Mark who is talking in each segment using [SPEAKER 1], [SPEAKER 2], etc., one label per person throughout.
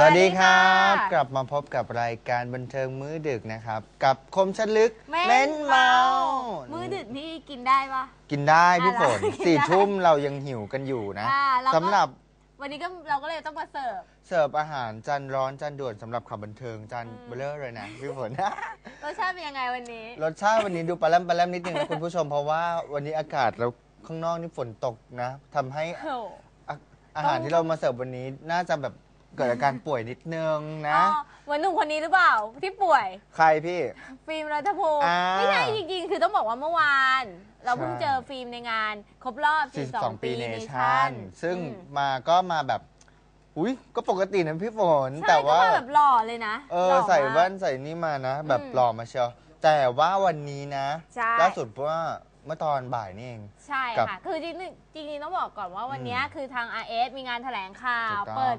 [SPEAKER 1] สวัสดีครับ
[SPEAKER 2] สวัสดีค่ะ
[SPEAKER 1] กลับมาพบกับรายการบันเทิงมื้อดึกนะครับ กับคมชัดลึก
[SPEAKER 2] เม้
[SPEAKER 1] เม้
[SPEAKER 2] น
[SPEAKER 1] น
[SPEAKER 2] เมา
[SPEAKER 1] เมา
[SPEAKER 2] มื้อดึกนี่กินได้ปะ
[SPEAKER 1] กินได้พี่ฝน
[SPEAKER 2] อะไรกินได้
[SPEAKER 1] สี่ทุ่มเรายังหิวกันอยู่นะ
[SPEAKER 2] อ่าเราก็
[SPEAKER 1] สำหรับ
[SPEAKER 2] วันนี้ก็เราก็เลยต้องมาเสิร์ฟ
[SPEAKER 1] เสิร์ฟอาหารจานร้อนจานด่วนสำหรับข่าวบันเทิงจาน
[SPEAKER 2] อืม
[SPEAKER 1] เบลอเลยนะพี่ฝน
[SPEAKER 2] รสชาติเป็นยังไงวันนี้
[SPEAKER 1] รสชาติวันนี้ดูปลาแรมปลาแรมนิดนึงนะคุณผู้ชมเพราะว่าวันนี้อากาศแล้วข้างนอกนี่ฝนตกนะทำให้
[SPEAKER 2] โอ้โห
[SPEAKER 1] อาอาหารที่เรามาเสิร์ฟวันนี้น่าจะแบบ เกิดอาการป่วยนิดนึงนะ
[SPEAKER 2] อ๋อเหมือนหนุ่มคนนี้หรือเปล่าที่ป่วย
[SPEAKER 1] ใครพี่
[SPEAKER 2] ฟิล์มรัฐภูมิ
[SPEAKER 1] อ่า
[SPEAKER 2] ไม่ใช่จริงๆ คือต้องบอกว่าเมื่อวาน เราเพิ่ง
[SPEAKER 1] ใช่
[SPEAKER 2] เจอฟิล์มในงาน ครบรอบ
[SPEAKER 1] 42
[SPEAKER 2] 42
[SPEAKER 1] ปี
[SPEAKER 2] ปี
[SPEAKER 1] เน
[SPEAKER 2] เน
[SPEAKER 1] ชั่
[SPEAKER 2] ชั่
[SPEAKER 1] น
[SPEAKER 2] น
[SPEAKER 1] ซึ่ง
[SPEAKER 2] อืม
[SPEAKER 1] มาก็มาแบบ อุ้ยก็ปกตินะพี่ฝน
[SPEAKER 2] ใช่
[SPEAKER 1] แต่
[SPEAKER 2] ก็
[SPEAKER 1] ว่า
[SPEAKER 2] มาแบบหล่อเลยนะ
[SPEAKER 1] เอ
[SPEAKER 2] ห
[SPEAKER 1] อ
[SPEAKER 2] ล่
[SPEAKER 1] ใส่
[SPEAKER 2] มาก
[SPEAKER 1] แว่นใส่นี่มานะ แบบ
[SPEAKER 2] อืม
[SPEAKER 1] หล่อมาเชียวแต่ว่าวันนี้นะ
[SPEAKER 2] ใช่
[SPEAKER 1] ล่าสุดว่าเมื่อตอนบ่ายนี่เอง
[SPEAKER 2] ใช่
[SPEAKER 1] กับ
[SPEAKER 2] ค่ะ คือจริงๆจริงๆต้องบอกก่อนว่าวันเนี้ย
[SPEAKER 1] อืม
[SPEAKER 2] คือทาง RS มีงานแถลงข่า
[SPEAKER 1] ถู
[SPEAKER 2] ว
[SPEAKER 1] กต้อง
[SPEAKER 2] เปิด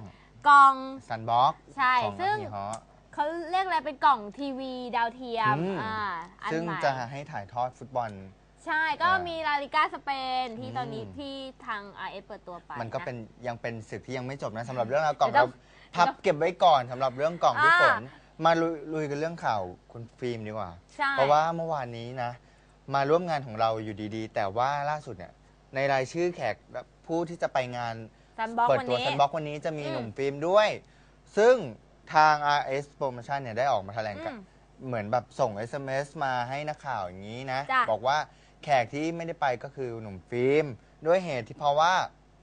[SPEAKER 2] กล่อง
[SPEAKER 1] ซันบ็อก
[SPEAKER 2] ใช่
[SPEAKER 1] ของ
[SPEAKER 2] ซึ่ง
[SPEAKER 1] อาฮีฮอ
[SPEAKER 2] เขาเรียกอะไรเป็นกล่องทีวีดาวเทียม
[SPEAKER 1] อืม
[SPEAKER 2] อ่าอัน
[SPEAKER 1] ซึ่ง
[SPEAKER 2] ใหม่
[SPEAKER 1] จะให้ถ่ายทอดฟุตบอล
[SPEAKER 2] ใช่ก็
[SPEAKER 1] อ่ามี
[SPEAKER 2] มีลาลิกาสเปนที่
[SPEAKER 1] อืม
[SPEAKER 2] ตอนนี้ที่ทาง RS เปิดตัวไป
[SPEAKER 1] มันก็ะ เป็นยังเป็นศึกที่ยังไม่จบนะสำหรับเรื่องราวกล่อง
[SPEAKER 2] เดี๋ยว
[SPEAKER 1] เรา
[SPEAKER 2] ต้อง
[SPEAKER 1] พับเก็บไว้ก่อนสำหรับเรื่องกล่องพี่
[SPEAKER 2] อ่า
[SPEAKER 1] ฝนมาลุยลุยกันเรื่องข่าวคุณฟิล์มดีกว่า
[SPEAKER 2] ใช่
[SPEAKER 1] เพราะว่าเมื่อวานนี้นะ มาร่วมงานของเราอยู่ดีๆ แต่ว่าล่าสุดเนี่ยในรายชื่อแขกผู้ที่จะไปงาน
[SPEAKER 2] ซันบ็อก
[SPEAKER 1] เปิด
[SPEAKER 2] วัน
[SPEAKER 1] ตัว
[SPEAKER 2] นี้
[SPEAKER 1] ซันบ็อกวันนี้จะมี
[SPEAKER 2] อืม
[SPEAKER 1] หนุ่มฟิล์มด้วย ซึ่งทาง RS Promotion เนี่ยได้ออกมาแถลงกัน
[SPEAKER 2] อืม
[SPEAKER 1] เหมือนแบบส่ง SMS มาให้นักข่าวอย่างนี้นะ
[SPEAKER 2] จ้ะ
[SPEAKER 1] บอกว่าแขกที่ไม่ได้ไปก็คือหนุ่มฟิล์ม ด้วยเหตุที่เพราะว่า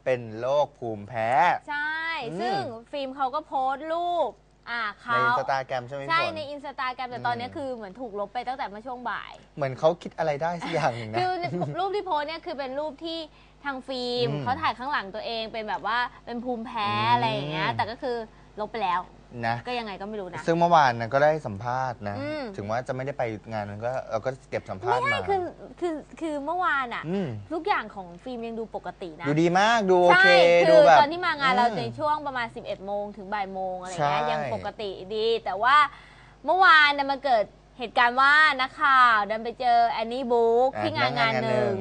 [SPEAKER 1] เป็นโรคภูมิแพ้
[SPEAKER 2] ใช่
[SPEAKER 1] อืม
[SPEAKER 2] ซึ่งฟิล์มเขาก็โพสต์รูป อ่า
[SPEAKER 1] ใน
[SPEAKER 2] เขา
[SPEAKER 1] อินสตาแกรมใช่ไหมพี่
[SPEAKER 2] ใช่
[SPEAKER 1] ฝน
[SPEAKER 2] ในอินสตาแกรมแต่
[SPEAKER 1] อืม
[SPEAKER 2] ตอนนี้คือเหมือนถูกลบไปตั้งแต่เมื่อช่วงบ่าย
[SPEAKER 1] เหมือนเขาคิดอะไรได้สักอย่างหนึ่งนะ
[SPEAKER 2] คือรูปที่โพสต์เนี่ยคือเป็นรูปที่ ทางฟิล์ม
[SPEAKER 1] อืม
[SPEAKER 2] เขาถ่ายข้างหลังตัวเองเป็นแบบว่าเป็นภูมิแพ้
[SPEAKER 1] อืม
[SPEAKER 2] อะไรอย่างเงี้ย แต่ก็คือลบไปแล้ว
[SPEAKER 1] นะ
[SPEAKER 2] ก็ยังไงก็ไม่รู้นะ
[SPEAKER 1] ซึ่งเมื่อวานนะก็ได้สัมภาษณ์นะ
[SPEAKER 2] อืม
[SPEAKER 1] ถึงว่าจะไม่ได้ไปงานนั้นก็เราก็เก็บสัมภาษณ์
[SPEAKER 2] ไม่
[SPEAKER 1] มา
[SPEAKER 2] คือคือคือเมื่อวานอะ
[SPEAKER 1] อืม
[SPEAKER 2] ทุกอย่างของฟิล์มยังดูปกตินะ
[SPEAKER 1] ดูดีมากดูโอเค
[SPEAKER 2] ใช่
[SPEAKER 1] ดู
[SPEAKER 2] คือ
[SPEAKER 1] แบบ
[SPEAKER 2] ตอนที่มางานเราใน
[SPEAKER 1] อืม
[SPEAKER 2] ช่วงประมาณ 11 โมงถึงบ่ายโมงอะไรเงี้ย
[SPEAKER 1] ใช่
[SPEAKER 2] ยังปกติดี แต่ว่าเมื่อวานเนี่ยมันเกิดเหตุการณ์ว่านักข่าว ดันไปเจอแอนนี่บุ๊ก
[SPEAKER 1] อะ
[SPEAKER 2] ที่งานงานหนึ่ง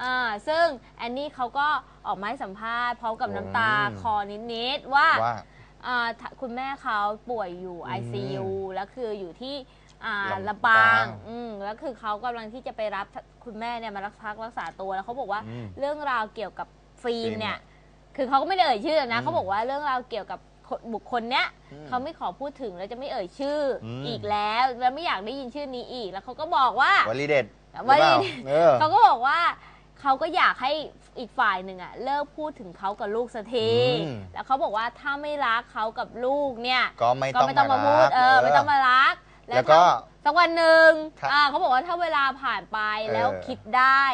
[SPEAKER 2] อ่าซึ่งแอนนี่เขาก็ออกมาให้สัมภาษณ์พร้อมกับน้ำตา
[SPEAKER 1] อืม
[SPEAKER 2] คอนิดๆว่า
[SPEAKER 1] ว่า
[SPEAKER 2] อ่าถ้าคุณแม่เขาป่วยอยู่
[SPEAKER 1] อืม
[SPEAKER 2] ICU แล้วคืออยู่ที่อ่า
[SPEAKER 1] ลำ
[SPEAKER 2] ลำปา
[SPEAKER 1] ปาง ง
[SPEAKER 2] อืมแล้วคือเขากำลังที่จะไปรับคุณแม่เนี่ยมารักพักรักษาตัวแล้วเขาบอกว่า
[SPEAKER 1] อืม
[SPEAKER 2] เรื่องราวเกี่ยวกับฟิล์ม
[SPEAKER 1] ฟิล์ม
[SPEAKER 2] เนี่ย
[SPEAKER 1] อะ
[SPEAKER 2] คือเขาก็ไม่ได้เอ่ยชื่อนะ
[SPEAKER 1] อืม
[SPEAKER 2] เขาบอกว่าเรื่องราวเกี่ยวกับคนบุคคลเนี้ย
[SPEAKER 1] อืม
[SPEAKER 2] เขาไม่ขอพูดถึงแล้วจะไม่เอ่ยชื่ออ
[SPEAKER 1] ม
[SPEAKER 2] อีกแล้ว แล้วไม่อยากได้ยินชื่อนี้อีก แล้วเขาก็บอกว่า
[SPEAKER 1] วลีเด็ด
[SPEAKER 2] วลี
[SPEAKER 1] หรือเปาเออ
[SPEAKER 2] เขาก็บอกว่า เขาก็อยากให้อีกฝ่ายหนึ่งอะเลิกพูดถึงเขากับลูกสักที
[SPEAKER 1] อืม
[SPEAKER 2] แล้วเขาบอกว่าถ้าไม่รักเขากับลูกเนี่ย
[SPEAKER 1] ก็ไม่
[SPEAKER 2] ก็
[SPEAKER 1] ต้อง
[SPEAKER 2] ไม่ต้องมา
[SPEAKER 1] มา
[SPEAKER 2] พูด
[SPEAKER 1] รัก
[SPEAKER 2] เออ ไม่ต้องมารัก
[SPEAKER 1] แล้วก็
[SPEAKER 2] ถ้าสักวันหนึ่ง
[SPEAKER 1] ถ้า
[SPEAKER 2] อ่าเขาบอกว่าถ้าเวลาผ่านไปแล้ว
[SPEAKER 1] เออ
[SPEAKER 2] คิดได้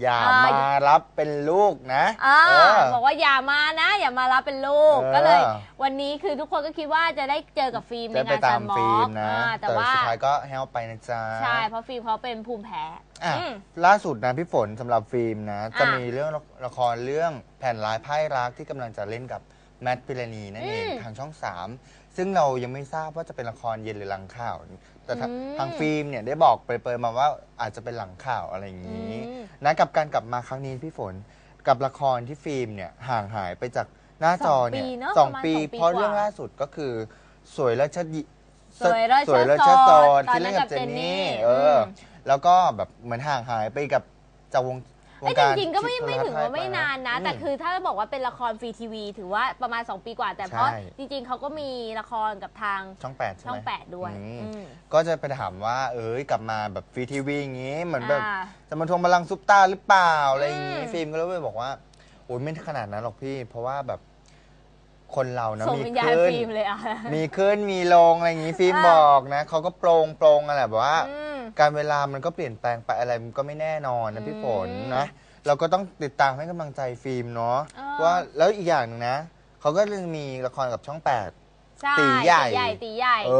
[SPEAKER 1] อย่า
[SPEAKER 2] อ่า
[SPEAKER 1] มารับเป็นลูกนะ
[SPEAKER 2] อ่า
[SPEAKER 1] เออ
[SPEAKER 2] บอกว่าอย่ามานะ อย่ามารับเป็นลูก
[SPEAKER 1] เออ
[SPEAKER 2] ก็เลย วันนี้คือทุกคนก็คิดว่าจะได้เจอกับฟิล์มใน
[SPEAKER 1] จะไป
[SPEAKER 2] งาน
[SPEAKER 1] ตา
[SPEAKER 2] ซั
[SPEAKER 1] ม
[SPEAKER 2] นมอ
[SPEAKER 1] ฟิล์ม
[SPEAKER 2] ก
[SPEAKER 1] นะ
[SPEAKER 2] แต่
[SPEAKER 1] แต่
[SPEAKER 2] ว่า
[SPEAKER 1] สุดท้ายก็แฮลไปนะจ๊ะ
[SPEAKER 2] ใช่เพราะฟิล์มเขาเป็นภูมิแพ้
[SPEAKER 1] อะ
[SPEAKER 2] อืม
[SPEAKER 1] ล่าสุดนะพี่ฝนสำหรับฟิล์มนะ จะ
[SPEAKER 2] อะ
[SPEAKER 1] มีเรื่องละครเรื่องแผ่นลายไพ่รักที่กำลังจะเล่นกับแมทพิรณีนั่นเอง
[SPEAKER 2] อืม
[SPEAKER 1] ทางช่อง3 ซึ่งเรายังไม่ทราบว่าจะเป็นละครเย็นหรือหลังข่าว แต่ทาง
[SPEAKER 2] อืม
[SPEAKER 1] ทางฟิล์มเนี่ยได้บอกเปรยๆมาว่าอาจจะเป็นหลังข่าวอะไรอย่างนี้
[SPEAKER 2] อืม
[SPEAKER 1] นะกับการกลับมาครั้งนี้พี่ฝนกับละครที่ฟิล์มเนี่ยห่างหายไปจากหน้าจอเนี่ย
[SPEAKER 2] สองปีเนอะ
[SPEAKER 1] สอง
[SPEAKER 2] ประมาณ
[SPEAKER 1] ปี
[SPEAKER 2] สองปี
[SPEAKER 1] เพราะ
[SPEAKER 2] กว่า
[SPEAKER 1] เรื่องล่าสุดก็คือสวยและเชิดยิ
[SPEAKER 2] สวยและ
[SPEAKER 1] สวยและ
[SPEAKER 2] เชิ
[SPEAKER 1] เชิด
[SPEAKER 2] ด
[SPEAKER 1] โส
[SPEAKER 2] โส
[SPEAKER 1] ด
[SPEAKER 2] ด
[SPEAKER 1] ที่เล่นกับ
[SPEAKER 2] ตอนนั้นกับ
[SPEAKER 1] เจนนี่
[SPEAKER 2] เจนนี่
[SPEAKER 1] เอออ
[SPEAKER 2] ม
[SPEAKER 1] แล้วก็แบบเหมือนห่างหายไปกับจากวง ว
[SPEAKER 2] ไอ้
[SPEAKER 1] ง
[SPEAKER 2] ย
[SPEAKER 1] การ
[SPEAKER 2] จริงๆก็ไม่
[SPEAKER 1] โท
[SPEAKER 2] ไม่
[SPEAKER 1] ทัศ
[SPEAKER 2] ถึง
[SPEAKER 1] ไทย
[SPEAKER 2] ว่าไม่
[SPEAKER 1] ป
[SPEAKER 2] นานนะ
[SPEAKER 1] ม
[SPEAKER 2] แต่คือถ้าบอกว่าเป็นละครฟรีทีวี ถือว่าประมาณ 2 ปีกว่า แต่เพราะ
[SPEAKER 1] ใช่
[SPEAKER 2] จริงๆเขาก็มีละครกับทาง
[SPEAKER 1] ช่องแปดใช่ไหม
[SPEAKER 2] ช่อง8ด้วย
[SPEAKER 1] อืม
[SPEAKER 2] อืม
[SPEAKER 1] ก็จะไปถามว่า เอ้ยกลับมาแบบฟรีทีวีอย่างงี้ เหมือนแบบ
[SPEAKER 2] อ่า
[SPEAKER 1] จะมาทวงบัลลังก์ซุปตาหรือเปล่าอะไรอย่างงี้
[SPEAKER 2] อืม
[SPEAKER 1] ฟิล์มก็เลยไปบอกว่าโอ้ยไม่ขนาดนั้นหรอกพี่ เพราะว่าแบบคนเรานะ
[SPEAKER 2] ส่ง
[SPEAKER 1] มี
[SPEAKER 2] วิญญาณ
[SPEAKER 1] ขึ้น
[SPEAKER 2] ฟิล์มเลยอะ
[SPEAKER 1] มีขึ้นมีลงอะไรอย่างงี้ฟิล์ม
[SPEAKER 2] อ่า
[SPEAKER 1] บอกนะเขาก็โปรงโปรงอะไรแบบว่า
[SPEAKER 2] อืม
[SPEAKER 1] การเวลามันก็เปลี่ยนแปลงไปอะไรมันก็ไม่แน่นอนนะพี่ฝน
[SPEAKER 2] อืม
[SPEAKER 1] นะ เราก็ต้องติดตามให้กำลังใจฟิล์มเนาะ
[SPEAKER 2] เออ
[SPEAKER 1] ว่าแล้วอีกอย่างหนึ่งนะเขาก็ยังมีละครกับช่องแปด
[SPEAKER 2] ใช่
[SPEAKER 1] ตีใหญ่
[SPEAKER 2] ตีใหญ่ตีใหญ่
[SPEAKER 1] เอ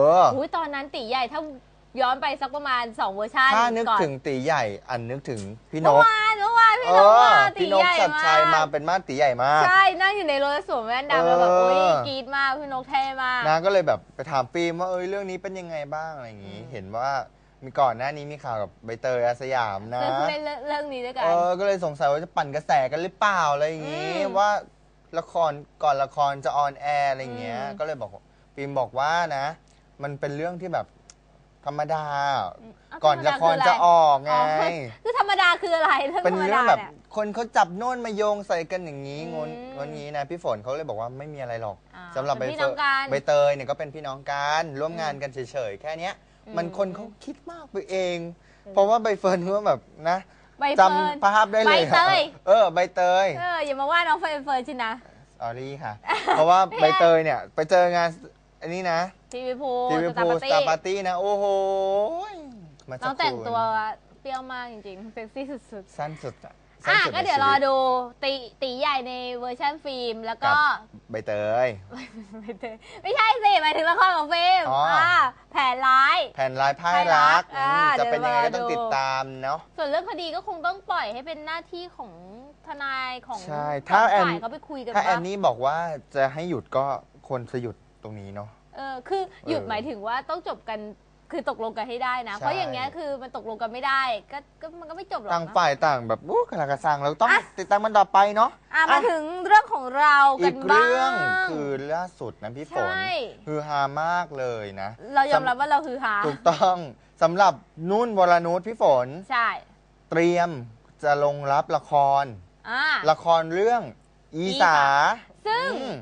[SPEAKER 1] อ
[SPEAKER 2] ยตอนนั้นตีใหญ่ถ้าย้อนไปสักประมาณ 2 เวอร์ชัน
[SPEAKER 1] ถ้านึก
[SPEAKER 2] ก่อน
[SPEAKER 1] ถึงตีใหญ่อันนึกถึงพี่น
[SPEAKER 2] เมื่อกวานเมื่อวานพี่
[SPEAKER 1] เอน
[SPEAKER 2] ก
[SPEAKER 1] อ
[SPEAKER 2] มาตี
[SPEAKER 1] พี่น
[SPEAKER 2] ให
[SPEAKER 1] ก
[SPEAKER 2] ญ่
[SPEAKER 1] สัตชัยมา
[SPEAKER 2] มา
[SPEAKER 1] เป็นมาตีใหญ่มาก
[SPEAKER 2] ใช่นั่งอยู่ในรถสวมแว่นดำแล้วแบบ
[SPEAKER 1] เออ
[SPEAKER 2] อุ้ยกรี๊ดมากพี่นกเท่มาก
[SPEAKER 1] นะก็เลยแบบไปถามฟิล์มว่าเอ้ยเรื่องนี้เป็นยังไงบ้างอะไรอย่างงี้
[SPEAKER 2] อืม
[SPEAKER 1] เห็นว่า มีก่อนหน้านี้มีข่าวกับใบเตยอาสยามนะ
[SPEAKER 2] เคยพูดในเรื่องเรื่องนี้ด้วยกั
[SPEAKER 1] เอนอก็เลยสงสัยว่าจะปั่นกระแสกันหรือเปล่าอะไรอย่างงี้
[SPEAKER 2] อืม
[SPEAKER 1] ว่าละครก่อนละครจะออนแอร์อะไรอย่างเงี้ย
[SPEAKER 2] อืม
[SPEAKER 1] ก็เลยบอกฟิล์มบอกว่านะ มันเป็นเรื่องที่แบบธรรมดา
[SPEAKER 2] เา
[SPEAKER 1] ก่อน
[SPEAKER 2] ธรรม
[SPEAKER 1] ละ
[SPEAKER 2] ดา
[SPEAKER 1] คร
[SPEAKER 2] ออ
[SPEAKER 1] จะออกไง
[SPEAKER 2] คือธรรมดาคืออะไรเรื่อง
[SPEAKER 1] เป็น
[SPEAKER 2] ธรรม
[SPEAKER 1] เรื่อ
[SPEAKER 2] ดาง
[SPEAKER 1] แบบ
[SPEAKER 2] เนี่ย
[SPEAKER 1] คนเขาจับโน่นมาโยงใส่กันอย่างนี้
[SPEAKER 2] อืม
[SPEAKER 1] งนงนงี้นะพี่ฝนเขาเลยบอกว่าไม่มีอะไรหรอก
[SPEAKER 2] อ่า
[SPEAKER 1] สำหรับ
[SPEAKER 2] เป็
[SPEAKER 1] ใบ
[SPEAKER 2] นพี่
[SPEAKER 1] เฟิ
[SPEAKER 2] น้
[SPEAKER 1] ร์
[SPEAKER 2] องกัน
[SPEAKER 1] นใบเตยเนี่ยก็เป็นพี่น้องกันร่วมงานกันเฉยๆแค่เนี้ย
[SPEAKER 2] อื ม
[SPEAKER 1] มันคนเขาคิดมากไปเอง เพราะว่าใบเฟิร์นเขาแบบนะ
[SPEAKER 2] ใบ
[SPEAKER 1] จ
[SPEAKER 2] เฟิร์นำ
[SPEAKER 1] ภาพได้เลย
[SPEAKER 2] ใบเตย
[SPEAKER 1] เออใบเตย
[SPEAKER 2] เอออย่ามาว่าน้องเฟิร์นเฟิร์นชินะ
[SPEAKER 1] สอรี่ค่ะ เพราะว่าใบเตยเนี่ย ไปเจองานอันนี้นะ
[SPEAKER 2] ทีวีพู
[SPEAKER 1] ทีวี
[SPEAKER 2] สตา
[SPEAKER 1] พู
[SPEAKER 2] ร์
[SPEAKER 1] ส
[SPEAKER 2] ปาร์
[SPEAKER 1] ตาร์
[SPEAKER 2] ตี้
[SPEAKER 1] ปาร์ตี้นะ โอ้โหมา
[SPEAKER 2] น้องแต่งตัวเปรี้ยวมากจริงๆ เซ็กซี่สุด
[SPEAKER 1] สั้นสุดอะ
[SPEAKER 2] ๆ
[SPEAKER 1] สั้น
[SPEAKER 2] อะ
[SPEAKER 1] สุด
[SPEAKER 2] ก็
[SPEAKER 1] ใน
[SPEAKER 2] เดี๋ยวร
[SPEAKER 1] ชี
[SPEAKER 2] อ
[SPEAKER 1] วิต
[SPEAKER 2] ดูตีตีใหญ่ในเวอร์ชันฟิล์มแล้วก็
[SPEAKER 1] ใบเตย
[SPEAKER 2] ไม่ใช่ไม่ใช่สิหมายถึงละครของฟิล์ม
[SPEAKER 1] อ๋ออ่า
[SPEAKER 2] แผนร้าย
[SPEAKER 1] แผ่นลายพ่าย
[SPEAKER 2] พ่ายรั
[SPEAKER 1] รั
[SPEAKER 2] ก
[SPEAKER 1] ก
[SPEAKER 2] อ่า
[SPEAKER 1] อืมจะเป็นยังไง
[SPEAKER 2] เดี๋
[SPEAKER 1] ก็
[SPEAKER 2] ยว
[SPEAKER 1] ต้อง
[SPEAKER 2] รอดู
[SPEAKER 1] ติดตามเนาะ
[SPEAKER 2] ส่วนเรื่องคดีก็คงต้องปล่อยให้เป็นหน้าที่ของทนายของ
[SPEAKER 1] ใช่
[SPEAKER 2] สอง
[SPEAKER 1] ถ้าแอน
[SPEAKER 2] ฝ่ายเขาไปคุยกัน
[SPEAKER 1] ถ้าแอน
[SPEAKER 2] ว่า
[SPEAKER 1] นี่บอกว่าจะให้หยุดก็ควรจะหยุดตรงนี้เนาะ
[SPEAKER 2] เออคือหยุด
[SPEAKER 1] เออ
[SPEAKER 2] หมายถึงว่าต้องจบกัน คือตกลงกันให้ได้นะ
[SPEAKER 1] ใช่
[SPEAKER 2] เพราะอย่างเงี้ยคือมันตกลงกันไม่ได้ ก็ก็มันก็ไม่จบหรอก
[SPEAKER 1] ต่าง
[SPEAKER 2] นะ
[SPEAKER 1] ฝ่ายต่างแบบอู้กระกระซังเราต้อง
[SPEAKER 2] อะ
[SPEAKER 1] ติดตามมันต่อไปเนาะ
[SPEAKER 2] อะมาถึงเรื่องของเรากั
[SPEAKER 1] อี
[SPEAKER 2] น
[SPEAKER 1] ก
[SPEAKER 2] บ้าง
[SPEAKER 1] เรื่องคือล่าสุดนะพี่ฝน
[SPEAKER 2] ใช่
[SPEAKER 1] คือฮามากเลยนะ
[SPEAKER 2] เรายอมรับว่าเราคือหา
[SPEAKER 1] ถูกต้องสำหรับนุ่นวรนุชพี่ฝน
[SPEAKER 2] ใช่
[SPEAKER 1] เตรียมจะลงรับละคร
[SPEAKER 2] อ่า
[SPEAKER 1] ละครเรื่องอีสา
[SPEAKER 2] ซึ่ง
[SPEAKER 1] อืม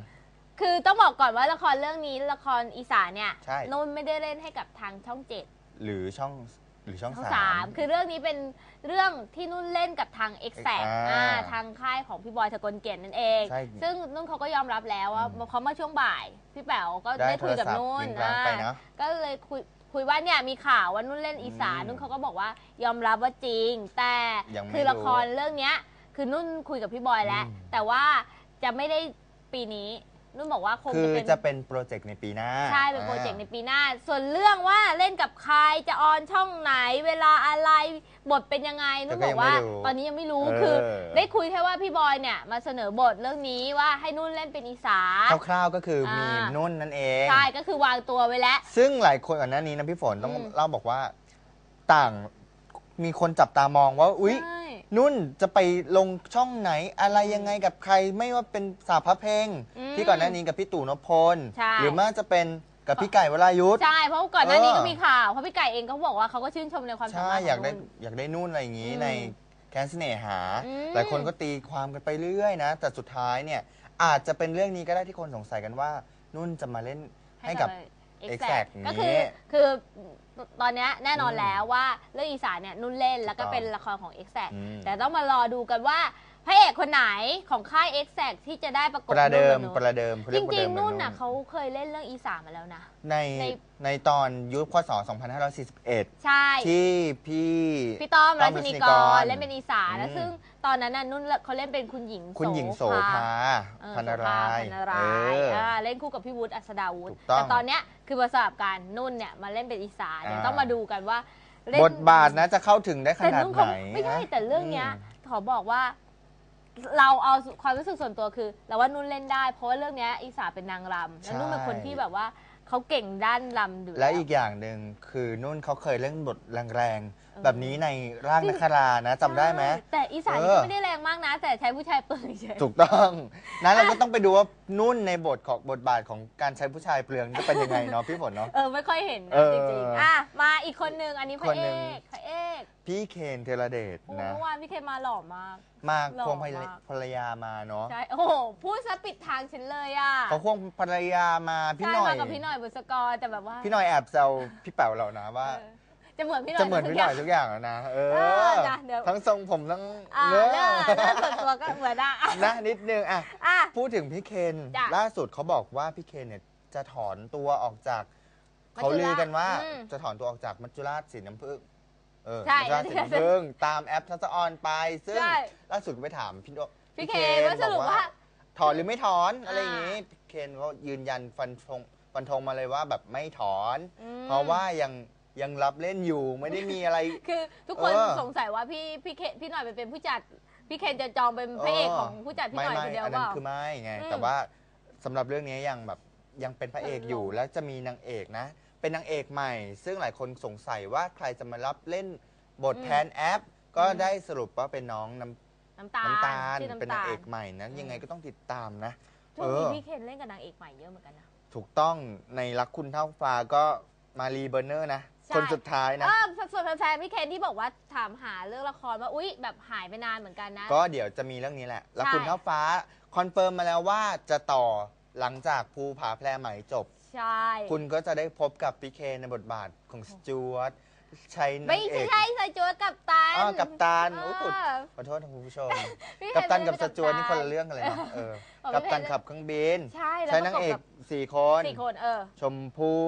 [SPEAKER 2] คือต้องบอกก่อนว่าละครเรื่องนี้ละครอีสานเนี่ย
[SPEAKER 1] ใช่
[SPEAKER 2] นุ่นไม่ได้เล่นให้กับทางช่องเจ็ด
[SPEAKER 1] หรือช่องหรือช่อง
[SPEAKER 2] ช่อง
[SPEAKER 1] สา
[SPEAKER 2] สาม
[SPEAKER 1] ม
[SPEAKER 2] คือเรื่องนี้เป็นเรื่องที่นุ่นเล่นกับทาง e x a c t
[SPEAKER 1] อ่า
[SPEAKER 2] อ่าทางค่ายของพี่บอยทะกลเกียรตินั่นเอง
[SPEAKER 1] ใช่
[SPEAKER 2] ซึ่งนุ่นเขาก็ยอมรับแล้วว่า
[SPEAKER 1] อืม
[SPEAKER 2] เขามาช่วงบ่าย พี่แป๋วก็
[SPEAKER 1] ได้
[SPEAKER 2] ได้
[SPEAKER 1] โท
[SPEAKER 2] คุย
[SPEAKER 1] ร
[SPEAKER 2] กับ
[SPEAKER 1] ศัพท์
[SPEAKER 2] นุ่น
[SPEAKER 1] ลิงก์ร้านไป
[SPEAKER 2] อ่า
[SPEAKER 1] เนาะ
[SPEAKER 2] ก็เลยคุยคุยว่าเนี่ยมีข่าวว่านุ่นเล่นอีสาน
[SPEAKER 1] อืม
[SPEAKER 2] นุ่นเขาก็บอกว่ายอมรับว่าจริง แต่
[SPEAKER 1] ยังไม่
[SPEAKER 2] คือละคร
[SPEAKER 1] รู้
[SPEAKER 2] เรื่องเนี้ยคือนุ่นคุยกับพี่บอยแล้ว
[SPEAKER 1] อืม
[SPEAKER 2] แต่ว่าจะไม่ได้ปีนี้ นุ่นบอกว่าคง
[SPEAKER 1] คือ
[SPEAKER 2] จะเป็น
[SPEAKER 1] จะเป็นโปรเจกต์ในปีหน้า
[SPEAKER 2] ใช่ เป็นโปรเจกต์ใน
[SPEAKER 1] อ่า
[SPEAKER 2] ปีหน้า ส่วนเรื่องว่าเล่นกับใครจะออนช่องไหน เวลาอะไรบทเป็นยังไงนุ่นบอกว่า ตอนนี้ยังไม่รู้
[SPEAKER 1] เออ
[SPEAKER 2] คือ ได้คุยแค่ว่าพี่บอยเนี่ยมาเสนอบทเรื่องนี้ว่าให้นุ่นเล่นเป็นอีสาน
[SPEAKER 1] คร่าวๆก็คือมี
[SPEAKER 2] อ่า
[SPEAKER 1] นุ่นนั่นเอง
[SPEAKER 2] ใช่ก็คือวางตัวไว้แล้ว
[SPEAKER 1] ซึ่งหลายคนก่อนหน้านี้นะพี่ฝนต้อง
[SPEAKER 2] อืม
[SPEAKER 1] เล่าบอกว่า ต่างมีคนจับตามองว่า อุ๊ย
[SPEAKER 2] ใช่
[SPEAKER 1] นุ่นจะไปลงช่องไหนอะไรยังไงกับใครไม่ว่าเป็นสาวพระเพลง
[SPEAKER 2] อืม
[SPEAKER 1] ที่ก่อนหน้านี้กับพี่ตู่นพพล
[SPEAKER 2] ใช่
[SPEAKER 1] หรือไม่ว่าจะเป็นกับพี่ไก่วรายุทธ
[SPEAKER 2] ใช่ เพราะก่อนหน้านี้
[SPEAKER 1] เออ
[SPEAKER 2] ก็มีข่าว เพราะพี่ไก่เองก็บอกว่าเขาก็ชื่นชมในความสา
[SPEAKER 1] ใช่
[SPEAKER 2] มารถข
[SPEAKER 1] อยาก
[SPEAKER 2] อง
[SPEAKER 1] ได้
[SPEAKER 2] นุ่น
[SPEAKER 1] อยากได้นุ่นอะไรอย่างนี้
[SPEAKER 2] อืม
[SPEAKER 1] ในแคนเสเน่หา
[SPEAKER 2] อืม
[SPEAKER 1] หลายคนก็ตีความกันไปเรื่อยๆนะ แต่สุดท้ายเนี่ยอาจจะเป็นเรื่องนี้ก็ได้ที่คนสงสัยกันว่า นุ่นจะมาเล่นให้กับ
[SPEAKER 2] เอ็ก
[SPEAKER 1] Exact
[SPEAKER 2] ก็คือ
[SPEAKER 1] นี้
[SPEAKER 2] คือ ตอนเนี้ยแน่นอน
[SPEAKER 1] อืม
[SPEAKER 2] แล้วว่าเรื่องอีสานเนี่ยนุ่นเล่นแล้วก็
[SPEAKER 1] ถูกต้อง
[SPEAKER 2] เป็นละครของ e x a c t
[SPEAKER 1] อืม
[SPEAKER 2] แต่ต้องมารอดูกันว่า พระเอกคนไหนของค่าย e x a c t ที่จะได้ประกบ
[SPEAKER 1] ประเดิม
[SPEAKER 2] นุ่น
[SPEAKER 1] ป
[SPEAKER 2] กับ
[SPEAKER 1] ระเดิมเขา
[SPEAKER 2] จ
[SPEAKER 1] เยกป
[SPEAKER 2] ริ
[SPEAKER 1] ดิ
[SPEAKER 2] ง
[SPEAKER 1] ม
[SPEAKER 2] ๆ
[SPEAKER 1] กับ
[SPEAKER 2] นุ่นน่ะเขาเคยเล่นเรื่องอีสานมาแล้วนะ
[SPEAKER 1] ใน
[SPEAKER 2] ใน
[SPEAKER 1] ในตอนยุคพศ 2541
[SPEAKER 2] ใช่
[SPEAKER 1] ที่พี่
[SPEAKER 2] พี่ต้อม
[SPEAKER 1] ต้
[SPEAKER 2] รา
[SPEAKER 1] อม
[SPEAKER 2] ชินี
[SPEAKER 1] รัชนี
[SPEAKER 2] ก
[SPEAKER 1] ก
[SPEAKER 2] ร
[SPEAKER 1] ร
[SPEAKER 2] เล่นเป็นอีสาน
[SPEAKER 1] อืม
[SPEAKER 2] แล้วซึ่งตอนนั้นน่ะนุ่นเขาเล่นเป็นคุณหญิง
[SPEAKER 1] คุณหญิงโสภา
[SPEAKER 2] เออ
[SPEAKER 1] พันนาราย
[SPEAKER 2] โสภพันนาราย
[SPEAKER 1] เอออ่า
[SPEAKER 2] เล่นคู่กับพี่วุฒิอัศดาวุฒิ
[SPEAKER 1] ถูกต้อง
[SPEAKER 2] แต่ตอนเนี้ยคือประสบการณ์นุ่นเนี่ยมาเล่นเป็นอีสานเดี๋ยว
[SPEAKER 1] อ่า
[SPEAKER 2] ต้องมาดูกันว่าเล่น
[SPEAKER 1] บทบาทนะจะเข้าถึงได้ข
[SPEAKER 2] แต่
[SPEAKER 1] นาด
[SPEAKER 2] นุ่น
[SPEAKER 1] ไห
[SPEAKER 2] เขา
[SPEAKER 1] น
[SPEAKER 2] ไม่ใช่
[SPEAKER 1] นะ
[SPEAKER 2] แต่เรื่องเนี้ย
[SPEAKER 1] อืม
[SPEAKER 2] ขอบอกว่า เราเอาความรู้สึกส่วนตัวคือเราว่านุ่นเล่นได้ เพราะว่าเรื่องเนี้ยอีสานเป็นนางรำแล้วนุ่นเป็นคนที่แบบว่าเขาเก่งด้านรำอยู่
[SPEAKER 1] และ
[SPEAKER 2] แล้ว
[SPEAKER 1] อีกอย่างหนึ่งคือนุ่นเขาเคยเล่นบทแรง
[SPEAKER 2] เออ
[SPEAKER 1] ๆแบบนี้ในร่างนักครานะจำได้ไหม
[SPEAKER 2] ใช่แต่อีสานนี่
[SPEAKER 1] เออ
[SPEAKER 2] ก็ไม่ได้แรงมากนะ แต่ใช้ผู้ชายเปลือยเฉย
[SPEAKER 1] ถูกต้องนั้นเราก็ต้องไปดูว่านุ่นในบทของบทบาทของการใช้ผู้ชายเปลืองจะเป็นยังไงเนาะพี่ฝนเนาะ
[SPEAKER 2] เออไม่ค่อยเห็น
[SPEAKER 1] เอ
[SPEAKER 2] นะ
[SPEAKER 1] อ
[SPEAKER 2] จริงๆอะมาอีกคนนึงอันนี้พ
[SPEAKER 1] ค
[SPEAKER 2] ระ
[SPEAKER 1] น
[SPEAKER 2] เอ
[SPEAKER 1] หนึ่ง
[SPEAKER 2] กพระเอก
[SPEAKER 1] พี่เคนเทระเดช
[SPEAKER 2] โอ้
[SPEAKER 1] นะ
[SPEAKER 2] เมื่อวานพี่เคมาหล่อมาก
[SPEAKER 1] มา
[SPEAKER 2] หล่อ
[SPEAKER 1] ควงภรร
[SPEAKER 2] มาก
[SPEAKER 1] ภรรยามาเนาะ
[SPEAKER 2] ใช่ โอ้โห พูดซะปิดทางฉันเลยอะ
[SPEAKER 1] เขาควงภรรยามาพี่
[SPEAKER 2] ใช่
[SPEAKER 1] หน่อย
[SPEAKER 2] มากับพี่หน่อยบุษกรแต่แบบว่า
[SPEAKER 1] พี่หน่อยแอบแซวพี่แป๋วเรานะว่า
[SPEAKER 2] เออจะเหมือนพี่หน่อย
[SPEAKER 1] จะเหมือนพี่หน่อย
[SPEAKER 2] ทุ
[SPEAKER 1] ทุ
[SPEAKER 2] ก
[SPEAKER 1] กอย่างแล้วนะเอ
[SPEAKER 2] เอ
[SPEAKER 1] อ
[SPEAKER 2] อจ้ะเดี๋ยว
[SPEAKER 1] ทั้งทรงผมทั้ง
[SPEAKER 2] อ่า
[SPEAKER 1] เนื้
[SPEAKER 2] เรื่องเรื่องส่วนตัวก็เหมือนอะ
[SPEAKER 1] นะนิดนึงอะ
[SPEAKER 2] อะ
[SPEAKER 1] พูดถึงพี่เคน
[SPEAKER 2] จ้ะ
[SPEAKER 1] ล่าสุดเขาบอกว่าพี่เคนเนี่ยจะถอนตัวออกจาก
[SPEAKER 2] มัจจุราช
[SPEAKER 1] เขาลือกันว่า
[SPEAKER 2] อืม
[SPEAKER 1] จะถอนตัวออกจากมัจจุราชสีน้ำผึ้งเออ
[SPEAKER 2] ใช่
[SPEAKER 1] มัจจุราชสีน้ำผึ้งตามแอปทัศออนไป ซึ่ง
[SPEAKER 2] ใช่
[SPEAKER 1] ล่าสุดก็ไปถามพี่โด
[SPEAKER 2] พี่เคนว่าสรุป
[SPEAKER 1] บอก
[SPEAKER 2] ว่า
[SPEAKER 1] ถอนหรือไม่ถอนอะไรอย่าง
[SPEAKER 2] อ่า
[SPEAKER 1] งี้พี่เคนเขายืนยันฟันธงฟันธงมาเลยว่าแบบไม่ถอน
[SPEAKER 2] อืม
[SPEAKER 1] เพราะว่ายังยังรับเล่นอยู่ไม่ได้มีอะไร
[SPEAKER 2] คือทุกคน
[SPEAKER 1] เออ
[SPEAKER 2] สงสัยว่าพี่พี่เคพี่หน่อยไปเป็นผู้จัด พี่เคนจะจองเป็นพระเอกของผู้จัดพี่หน่อย
[SPEAKER 1] ไม่
[SPEAKER 2] คนเดียว
[SPEAKER 1] อัน
[SPEAKER 2] เป
[SPEAKER 1] นั้น
[SPEAKER 2] ล่า
[SPEAKER 1] คือไม่ไง
[SPEAKER 2] อืม
[SPEAKER 1] แต่ว่าสำหรับเรื่องนี้ยังแบบยังเป็นพระเอกอยู่
[SPEAKER 2] เออ
[SPEAKER 1] แล้วจะมีนางเอกนะ เป็นนางเอกใหม่ ซึ่งหลายคนสงสัยว่าใครจะมารับเล่นบท
[SPEAKER 2] อืม
[SPEAKER 1] แทนแอป ก็
[SPEAKER 2] อืม
[SPEAKER 1] ได้สรุปว่าเป็นน้องน้
[SPEAKER 2] น้ำตาำล
[SPEAKER 1] น้ำตาล
[SPEAKER 2] ชื่อ
[SPEAKER 1] เป็น
[SPEAKER 2] น้ำ
[SPEAKER 1] นา
[SPEAKER 2] ตางล
[SPEAKER 1] เอกใหม่นะ
[SPEAKER 2] อืม
[SPEAKER 1] ยังไงก็ต้องติดตามนะ
[SPEAKER 2] ช่วงนี้
[SPEAKER 1] เออ
[SPEAKER 2] พี่เคนเล่นกับนางเอกใหม่เยอะเหมือนกันนะ
[SPEAKER 1] ถูกต้องในรักคุณเท่าฟ้าก็มารีเบอร์เนอร์นะ
[SPEAKER 2] ใช่
[SPEAKER 1] คนสุดท้ายนะ
[SPEAKER 2] เออส่วนแฟนๆพี่เคนที่บอกว่าถามหาเรื่องละครว่าอุ๊ยแบบหายไปนานเหมือนกันนะ
[SPEAKER 1] ก็เดี๋ยวจะมีเรื่องนี้แหละรักคุณ
[SPEAKER 2] ใช่
[SPEAKER 1] เท่าฟ้าคอนเฟิร์มมาแล้วว่าจะต่อหลังจากภูผาแพรใหม่จบ
[SPEAKER 2] ใช่
[SPEAKER 1] คุณก็จะได้พบกับพี่เคในบทบาทของสจวตใช้นา
[SPEAKER 2] ไม่
[SPEAKER 1] งเอก
[SPEAKER 2] ใช่ใส่จวดกับตัน
[SPEAKER 1] อ๋อกัปตัน
[SPEAKER 2] เอ
[SPEAKER 1] โอ้
[SPEAKER 2] อ
[SPEAKER 1] โหขอโทษนะคุณผู้ชม
[SPEAKER 2] พี่
[SPEAKER 1] กัปตัน
[SPEAKER 2] เคน
[SPEAKER 1] กับ
[SPEAKER 2] เป็
[SPEAKER 1] สจวตนี่คนละเรื่องกันเลยนะเออ
[SPEAKER 2] บอก
[SPEAKER 1] กัปตัน
[SPEAKER 2] พี่เคน
[SPEAKER 1] ขับเครื่องบิน
[SPEAKER 2] ใช่แล้ว
[SPEAKER 1] ใช้
[SPEAKER 2] ประ
[SPEAKER 1] นาง
[SPEAKER 2] กบ
[SPEAKER 1] เอก
[SPEAKER 2] กับ
[SPEAKER 1] สี่คน
[SPEAKER 2] สี่คนเออ
[SPEAKER 1] ชมพู่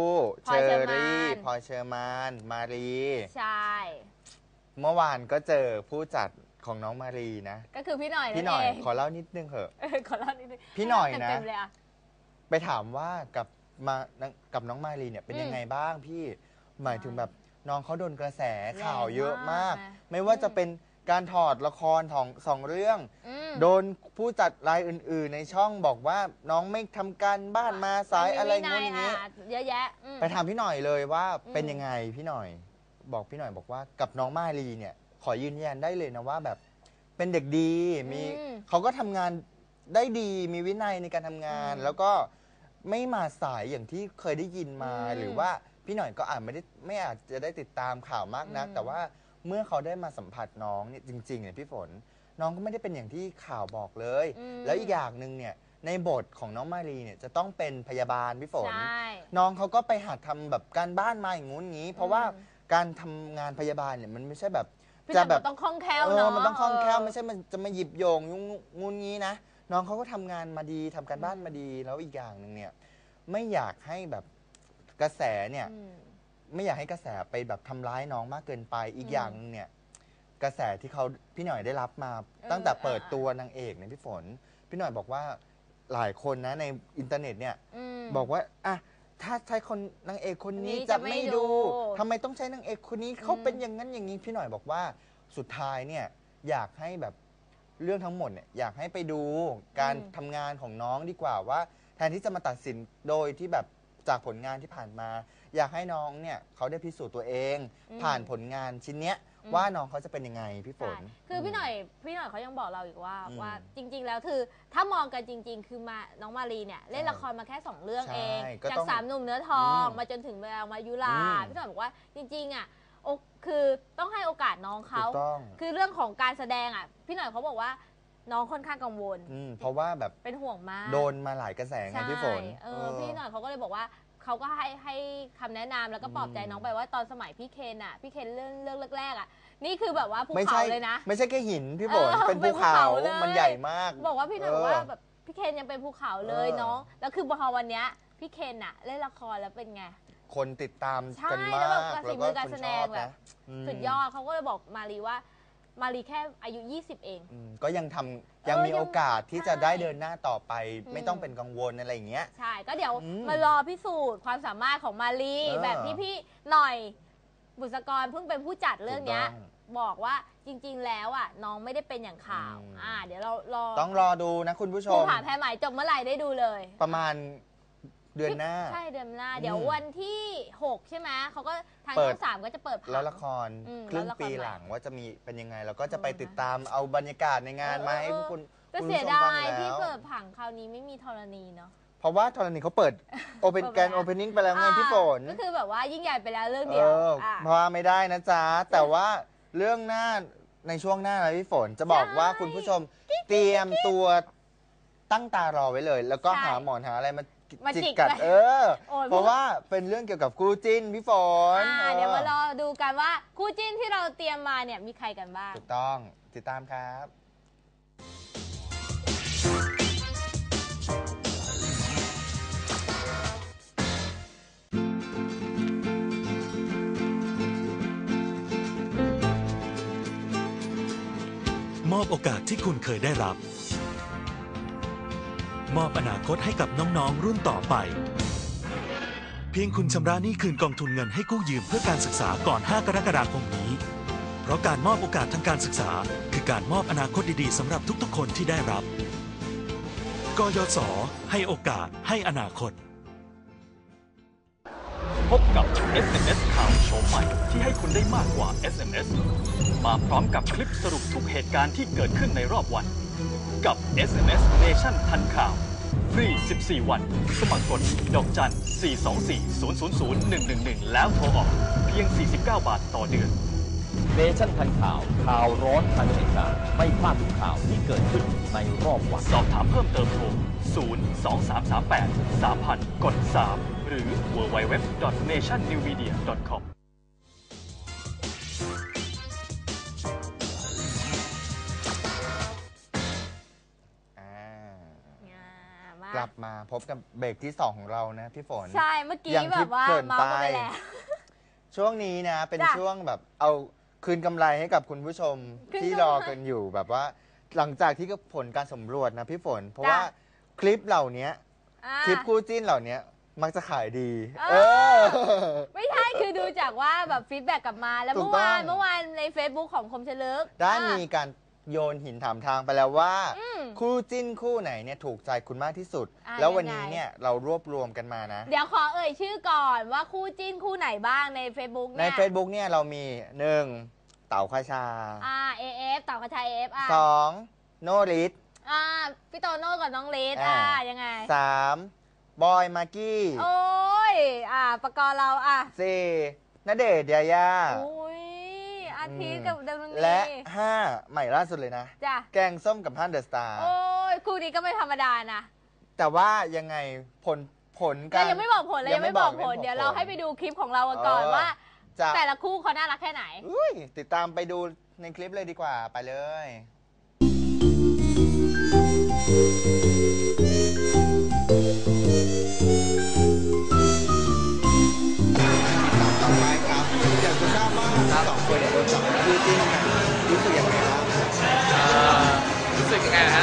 [SPEAKER 2] พ
[SPEAKER 1] เช
[SPEAKER 2] ลอย
[SPEAKER 1] อ
[SPEAKER 2] เชอร์มาน
[SPEAKER 1] รี่พลอยเชอร์มานมารี
[SPEAKER 2] ใช่
[SPEAKER 1] เมื่อวานก็เจอผู้จัดของน้องมารีนะ
[SPEAKER 2] ก็คือพี่หน่อย
[SPEAKER 1] พี่หน่อย
[SPEAKER 2] เอง
[SPEAKER 1] ขอเล่านิดนึงเหอะ
[SPEAKER 2] เออขอเล่านิดนึง
[SPEAKER 1] พี่หน่อยนะ
[SPEAKER 2] เต็มๆเลยอะ
[SPEAKER 1] ไปถามว่ากับ มากับน้องมารีเนี่ยเป็น
[SPEAKER 2] อืม
[SPEAKER 1] ยังไงบ้างพี่ หมายถึงแบบน้องเขาโดนกระแส
[SPEAKER 2] แรง
[SPEAKER 1] ข่าวเยอะมาก
[SPEAKER 2] มากนะ
[SPEAKER 1] ไม่ว่าจะ
[SPEAKER 2] อืม
[SPEAKER 1] เป็นการถอดละครของสองเรื่อง
[SPEAKER 2] อืม
[SPEAKER 1] โดนผู้จัดรายอื่น ๆ ในช่องบอกว่าน้องไม่ทำการบ้านมาสายอะไร
[SPEAKER 2] มันมี
[SPEAKER 1] งุ้น
[SPEAKER 2] วิ
[SPEAKER 1] งี้
[SPEAKER 2] อะเยอะแยะอืม
[SPEAKER 1] ไปถามพี่หน่อยเลยว่า
[SPEAKER 2] อืม
[SPEAKER 1] เป็นยังไงพี่หน่อย บอกพี่หน่อยบอกว่ากับน้องมารีเนี่ย ขอยืนยันได้เลยนะว่าแบบเป็นเด็กดีมี
[SPEAKER 2] อืม
[SPEAKER 1] เขาก็ทำงานได้ดีมีวินัยในการทำงาน
[SPEAKER 2] อืม
[SPEAKER 1] แล้วก็ ไม่มาสายอย่างที่เคยได้ยินมา
[SPEAKER 2] อืม
[SPEAKER 1] หรือว่าพี่หน่อยก็อาจไม่ได้ไม่อาจจะได้ติดตามข่าวมากนัก
[SPEAKER 2] อืม
[SPEAKER 1] แต่ว่าเมื่อเขาได้มาสัมผัสน้องเนี่ยจริงๆเนี่ยพี่ฝน น้องก็ไม่ได้เป็นอย่างที่ข่าวบอกเลย
[SPEAKER 2] อืม
[SPEAKER 1] แล้วอีกอย่างหนึ่งเนี่ยในบทของน้องมารีเนี่ยจะต้องเป็นพยาบาลพี่ฝน
[SPEAKER 2] ใช่
[SPEAKER 1] น้องเขาก็ไปหัดทำแบบการบ้านมาอย่างงู้นงี้ เพราะว่า
[SPEAKER 2] อืม
[SPEAKER 1] การทำงานพยาบาลเนี่ยมันไม่ใช่แบบ
[SPEAKER 2] พี่
[SPEAKER 1] จะ
[SPEAKER 2] จะ
[SPEAKER 1] แบ
[SPEAKER 2] แบบบต้องคล่องแคล่ว
[SPEAKER 1] เอ
[SPEAKER 2] เนาะ
[SPEAKER 1] อมันต้องคล่องแคล่วไม่
[SPEAKER 2] เใช่
[SPEAKER 1] มันจะมาหยิบโยงยุ่งงูนงี้นะ น้องเขาก็ทำงานมาดีทำการบ้านมาดีแล้วอีกอย่างหนึ่งเนี่ย ไม่อยากให้แบบกระแสเนี่ย
[SPEAKER 2] อืม
[SPEAKER 1] ไม่อยากให้กระแสไปแบบทำร้ายน้องมากเกินไปอีก
[SPEAKER 2] อืม
[SPEAKER 1] อย่างหนึงเนี่ย กระแสที่เขาพี่หน่อยได้รับมา
[SPEAKER 2] เออ
[SPEAKER 1] ตั้งแต่เปิด
[SPEAKER 2] อ่า
[SPEAKER 1] ตัวนางเอกเนี่ยพี่ฝน พี่หน่อยบอกว่าหลายคนนะในอินเทอร์เน็ตเนี่ย
[SPEAKER 2] ม
[SPEAKER 1] บอกว่าอะถ้าใช้คนนางเอกคนนี้
[SPEAKER 2] คนนี้
[SPEAKER 1] จะ
[SPEAKER 2] จะไม่
[SPEAKER 1] ไม่
[SPEAKER 2] ดู
[SPEAKER 1] ดูทำไมต้องใช้นางเอกคนนี้เขา
[SPEAKER 2] อืม
[SPEAKER 1] เป็นอย่างนั้นอย่างนี้พี่หน่อยบอกว่าสุดท้ายเนี่ยอยากให้แบบ เรื่องทั้งหมดเนี่ยอยากให้ไปดูการทำงานของน้องดีกว่าว่า แทนที่จะมาตัดสินโดยที่แบบจากผลงานที่ผ่านมา อยากให้น้องเนี่ยเขาได้พิสูจน์ตัวเอง
[SPEAKER 2] อืม
[SPEAKER 1] ผ่านผลงานชิ้นเนี้ย
[SPEAKER 2] อืม
[SPEAKER 1] ว่าน้องเขาจะเป็นยังไงพี่ฝ
[SPEAKER 2] ใช่
[SPEAKER 1] น
[SPEAKER 2] คือพี่หน่อยพี่หน่อยเขายังบอกเราอีกว่า
[SPEAKER 1] อืม
[SPEAKER 2] ว่าจริง ๆ แล้วคือถ้ามองกันจริง ๆ คือมาน้องมารีเนี่ยเล่นละครมาแค่สองเรื่อง
[SPEAKER 1] ใช่
[SPEAKER 2] เอง
[SPEAKER 1] ก็
[SPEAKER 2] จาก
[SPEAKER 1] ต้อง
[SPEAKER 2] สามหนุ่มเนื้อทอง
[SPEAKER 1] อืม
[SPEAKER 2] มาจนถึงแววมายุรา
[SPEAKER 1] อืม
[SPEAKER 2] พี่หน่อยบอกว่าจริงๆอะ โอคือต้องให้โอกาสน้อง
[SPEAKER 1] ถู
[SPEAKER 2] เขา
[SPEAKER 1] กต้อง
[SPEAKER 2] คือเรื่องของการแสดงอะ พี่หน่อยเขาบอกว่าน้องค่อนข้างกังวล
[SPEAKER 1] อืมเพราะว่าแบบ
[SPEAKER 2] เป็นห่วงมาก
[SPEAKER 1] โดนมาหลายกระแสไง
[SPEAKER 2] ใช่
[SPEAKER 1] พี่ฝน
[SPEAKER 2] เออพี่หน่อยเขาก็เลยบอกว่าเขาก็ให้ให้คำแนะนำแล้วก็ปลอบใจ
[SPEAKER 1] อืม
[SPEAKER 2] น้องไปว่าตอนสมัยพี่เคนอะ พี่เคนเรื่องเรื่องแรกๆอะ นี่คือแบบว่าภู
[SPEAKER 1] ไม่
[SPEAKER 2] เขา
[SPEAKER 1] ใช่
[SPEAKER 2] เลยนะ
[SPEAKER 1] ไม่ใช่แค่หินพี่ฝน
[SPEAKER 2] เออ
[SPEAKER 1] เป็น
[SPEAKER 2] เป็
[SPEAKER 1] ภู
[SPEAKER 2] นภู
[SPEAKER 1] เขา
[SPEAKER 2] เขาเลย
[SPEAKER 1] มันใหญ่มาก
[SPEAKER 2] บอกว่าพี่หน่อย
[SPEAKER 1] เบ
[SPEAKER 2] อกว่าแบบพี่เคนยังเป็นภูเขาเลย
[SPEAKER 1] เออ
[SPEAKER 2] น้อง แล้วคือพอวันเนี้ยพี่เคนอะเล่นละครแล้วเป็นไง
[SPEAKER 1] คนติดตาม
[SPEAKER 2] ใช่
[SPEAKER 1] กัน
[SPEAKER 2] แล้
[SPEAKER 1] มาว
[SPEAKER 2] แบบ
[SPEAKER 1] ก
[SPEAKER 2] ฝีมือการแสดง
[SPEAKER 1] คนชอบ
[SPEAKER 2] แบบ
[SPEAKER 1] นะม
[SPEAKER 2] สุดยอดเขาก็เลยบอกมารีว่า มารีแค่อายุ 20 เอง
[SPEAKER 1] อืมก็ยังทำยัง
[SPEAKER 2] เออ
[SPEAKER 1] มีโอกาสที่จะ
[SPEAKER 2] ใช่
[SPEAKER 1] ได้เดินหน้าต่อไป
[SPEAKER 2] อืม
[SPEAKER 1] ไม่ต้องเป็นกังวลอะไรอย่างเงี้ย
[SPEAKER 2] ใช่ ก็เดี๋ยว
[SPEAKER 1] อืม
[SPEAKER 2] มารอพิสูจน์ความสามารถของมารี
[SPEAKER 1] เออ
[SPEAKER 2] แบบที่พี่หน่อยบุษกรเพิ่งเป็นผู้จัดเรื่องเนี้ย
[SPEAKER 1] ถูกต้อง
[SPEAKER 2] บอกว่าจริง ๆ แล้วอะน้องไม่ได้เป็นอย่างข่าว
[SPEAKER 1] อืม
[SPEAKER 2] อ่า เดี๋ยวเรารอ
[SPEAKER 1] ต้องรอดูนะคุณผู้ช
[SPEAKER 2] ภู
[SPEAKER 1] ม
[SPEAKER 2] ผาแพ้ไหมจบเมื่อไหร่ได้ดูเลย
[SPEAKER 1] ประมาณ เดือนหน้า
[SPEAKER 2] ใช่เดือนหน้า
[SPEAKER 1] อืม
[SPEAKER 2] เดี๋ยววันที่ 6 ใช่ไหมเขาก็ทาง
[SPEAKER 1] เปิ
[SPEAKER 2] ช่
[SPEAKER 1] ด
[SPEAKER 2] องสามก็จะเปิดผัง
[SPEAKER 1] แล้วละคร
[SPEAKER 2] อืม
[SPEAKER 1] ครึ่ง
[SPEAKER 2] แล้วละคร
[SPEAKER 1] ปี
[SPEAKER 2] ใหม่
[SPEAKER 1] หลังว่าจะมีเป็นยังไง เราก็จะไป
[SPEAKER 2] เออ
[SPEAKER 1] ติดตามเอาบรรยากาศในงาน
[SPEAKER 2] เออ
[SPEAKER 1] มาให้
[SPEAKER 2] เออ
[SPEAKER 1] พวกคุณ
[SPEAKER 2] ก็
[SPEAKER 1] คุณ
[SPEAKER 2] เสีย
[SPEAKER 1] ผู้ชม
[SPEAKER 2] ดา
[SPEAKER 1] ฟัง
[SPEAKER 2] ยที่
[SPEAKER 1] แล้ว
[SPEAKER 2] เปิดผังคราวนี้ไม่มีธรณีเนาะ
[SPEAKER 1] เพราะว่าธรณีเขาเปิดโอเปน
[SPEAKER 2] เปิดไป
[SPEAKER 1] แกน
[SPEAKER 2] แล้ว
[SPEAKER 1] โอเพนนิ่งไปแล้วไงพี่ฝน
[SPEAKER 2] อ่าก็คือแบบว่ายิ่งใหญ่ไปแล้วเรื่อง
[SPEAKER 1] เอ
[SPEAKER 2] เดียว
[SPEAKER 1] อ
[SPEAKER 2] อะ
[SPEAKER 1] พลาดไม่ได้นะจ๊ะ แต่ว่าเรื่องหน้าในช่วงหน้านะพี่ฝนจะบอก
[SPEAKER 2] ใช่
[SPEAKER 1] ว่าคุณผู้ชมเตรียมตัวตั้งตารอไว้เลย แล้วก็
[SPEAKER 2] ใช่
[SPEAKER 1] หาหมอนหาอะไรมา
[SPEAKER 2] มาจิ
[SPEAKER 1] จิ
[SPEAKER 2] ก
[SPEAKER 1] กกัด
[SPEAKER 2] ไว้
[SPEAKER 1] เออ
[SPEAKER 2] โอ้ย
[SPEAKER 1] เพราะว่าเป็นเรื่องเกี่ยวกับคู่จิ้นพี่ฝน
[SPEAKER 2] อ่าเดี๋ยวมาร
[SPEAKER 1] อ
[SPEAKER 2] อดูกันว่าคู่จิ้นที่เราเตรียมมาเนี่ยมีใครกันบ้าง
[SPEAKER 1] ถูกต้องติดตามครับ
[SPEAKER 3] มอบโอกาสที่คุณเคยได้รับ มอบอนาคตให้กับน้องๆ รุ่นต่อไป เพียงคุณชำระหนี้คืนกองทุนเงินให้กู้ยืมเพื่อการศึกษาก่อน 5 กรกฎาคมนี้ เพราะการมอบโอกาสทางการศึกษา คือการมอบอนาคตดีๆสำหรับทุกๆ คนที่ได้รับ กยศ ให้โอกาสให้อนาคต
[SPEAKER 4] พบกับ SMS ข่าวโฉมใหม่ที่ให้คุณได้มากกว่า SMS มาพร้อมกับคลิปสรุปทุกเหตุการณ์ที่เกิดขึ้นในรอบวัน กับ SMS Nation ทันข่าว ฟรี 14 วัน สมัครกด ดอกจัน 424 000 111 แล้วโทรออก เพียง 49 บาทต่อเดือน
[SPEAKER 5] เนชั่นทันข่าว ข่าวร้อนทางเอการณ์ไม่พลาดทุกข่าวที่เกิดขึ้นในรอบวัน
[SPEAKER 4] สอบถามเพิ่มเติมโทร 0 2 3 3 8 3000 กด 3 หรือ www.nationnewmedia.com
[SPEAKER 1] ลับมาพบกับเบรกที่ 2 ของเรานะพี่ฝน
[SPEAKER 2] ใช่เมื่อกี้
[SPEAKER 1] อย่าง
[SPEAKER 2] แบ
[SPEAKER 1] ที่
[SPEAKER 2] บว่า
[SPEAKER 1] เกริ่น
[SPEAKER 2] เมาส์กันไป
[SPEAKER 1] ไป
[SPEAKER 2] แล้ว
[SPEAKER 1] ช่วงนี้นะเป็น
[SPEAKER 2] จ้ะ
[SPEAKER 1] ช่วงแบบเอาคืนกำไรให้กับคุณผู้ชม
[SPEAKER 2] คืน
[SPEAKER 1] ที่
[SPEAKER 2] กำไร
[SPEAKER 1] รอกันอยู่แบบว่า หลังจากที่ผลการสำรวจนะพี่ฝน เพราะ
[SPEAKER 2] จ้ะ
[SPEAKER 1] ว่าคลิปเหล่านี้
[SPEAKER 2] อ่า
[SPEAKER 1] คลิปคู่จิ้นเหล่านี้มักจะขายดี
[SPEAKER 2] เอ
[SPEAKER 1] เอ
[SPEAKER 2] อ
[SPEAKER 1] อ
[SPEAKER 2] ไม่ใช่คือดูจากว่าแบบฟีดแบ็กกลับมาแล้ว
[SPEAKER 1] ถู
[SPEAKER 2] เมื่
[SPEAKER 1] ก
[SPEAKER 2] อ
[SPEAKER 1] ต้อง
[SPEAKER 2] วานเมื่อวานใน Facebook ของคมชลึก
[SPEAKER 1] ได้
[SPEAKER 2] อะ
[SPEAKER 1] มีการ โยนหินถามทางไปแล้วว่า
[SPEAKER 2] อืม
[SPEAKER 1] คู่จิ้นคู่ไหนเนี่ยถูกใจคุณมากที่สุด
[SPEAKER 2] อะ
[SPEAKER 1] แล้ววัน
[SPEAKER 2] ยังไง
[SPEAKER 1] นี้เนี่ยเรารวบรวมกันมานะ
[SPEAKER 2] เดี๋ยวขอเอ่ยชื่อก่อนว่าคู่จิ้นคู่ไหนบ้างใน Facebook
[SPEAKER 1] ใน
[SPEAKER 2] เนี่ย
[SPEAKER 1] Facebook เนี่ยเรามีหนึ่งเต่าคาชา
[SPEAKER 2] อ่า AF เต่ากระชาย AF อะ
[SPEAKER 1] สองโนริส
[SPEAKER 2] อ่าพี่โตโน่กับน้องเลส
[SPEAKER 1] อ่า
[SPEAKER 2] อ่ายังไง
[SPEAKER 1] สามบอยมากกี้
[SPEAKER 2] โอ้ยอ่าประกรณ์เราอะ
[SPEAKER 1] สี่ณเดชน์ยายา
[SPEAKER 2] อุ้ยอาทิตย์กับดาวดวงดี
[SPEAKER 1] และห้าใหม่ล่าสุดเลยนะ
[SPEAKER 2] จ้ะ
[SPEAKER 1] แกงส้มกับฮันเดอะสตาร์
[SPEAKER 2] โอ้ยคู่นี้ก็ไม่ธรรมดานะ
[SPEAKER 1] แต่ว่ายังไงผลผลกา
[SPEAKER 2] เรา
[SPEAKER 1] ร
[SPEAKER 2] ยังไม่บอกผลเลยยังไม่บอกผล เดี๋ยวเราให้ไปดูคลิปของเรากันก่อน
[SPEAKER 1] เออ
[SPEAKER 2] ว่า
[SPEAKER 1] จะ
[SPEAKER 2] แต่ละคู่เขาน่ารักแค่ไหน
[SPEAKER 1] อุ้ยติดตามไปดูในคลิปเลยดีกว่าไปเลยต่อ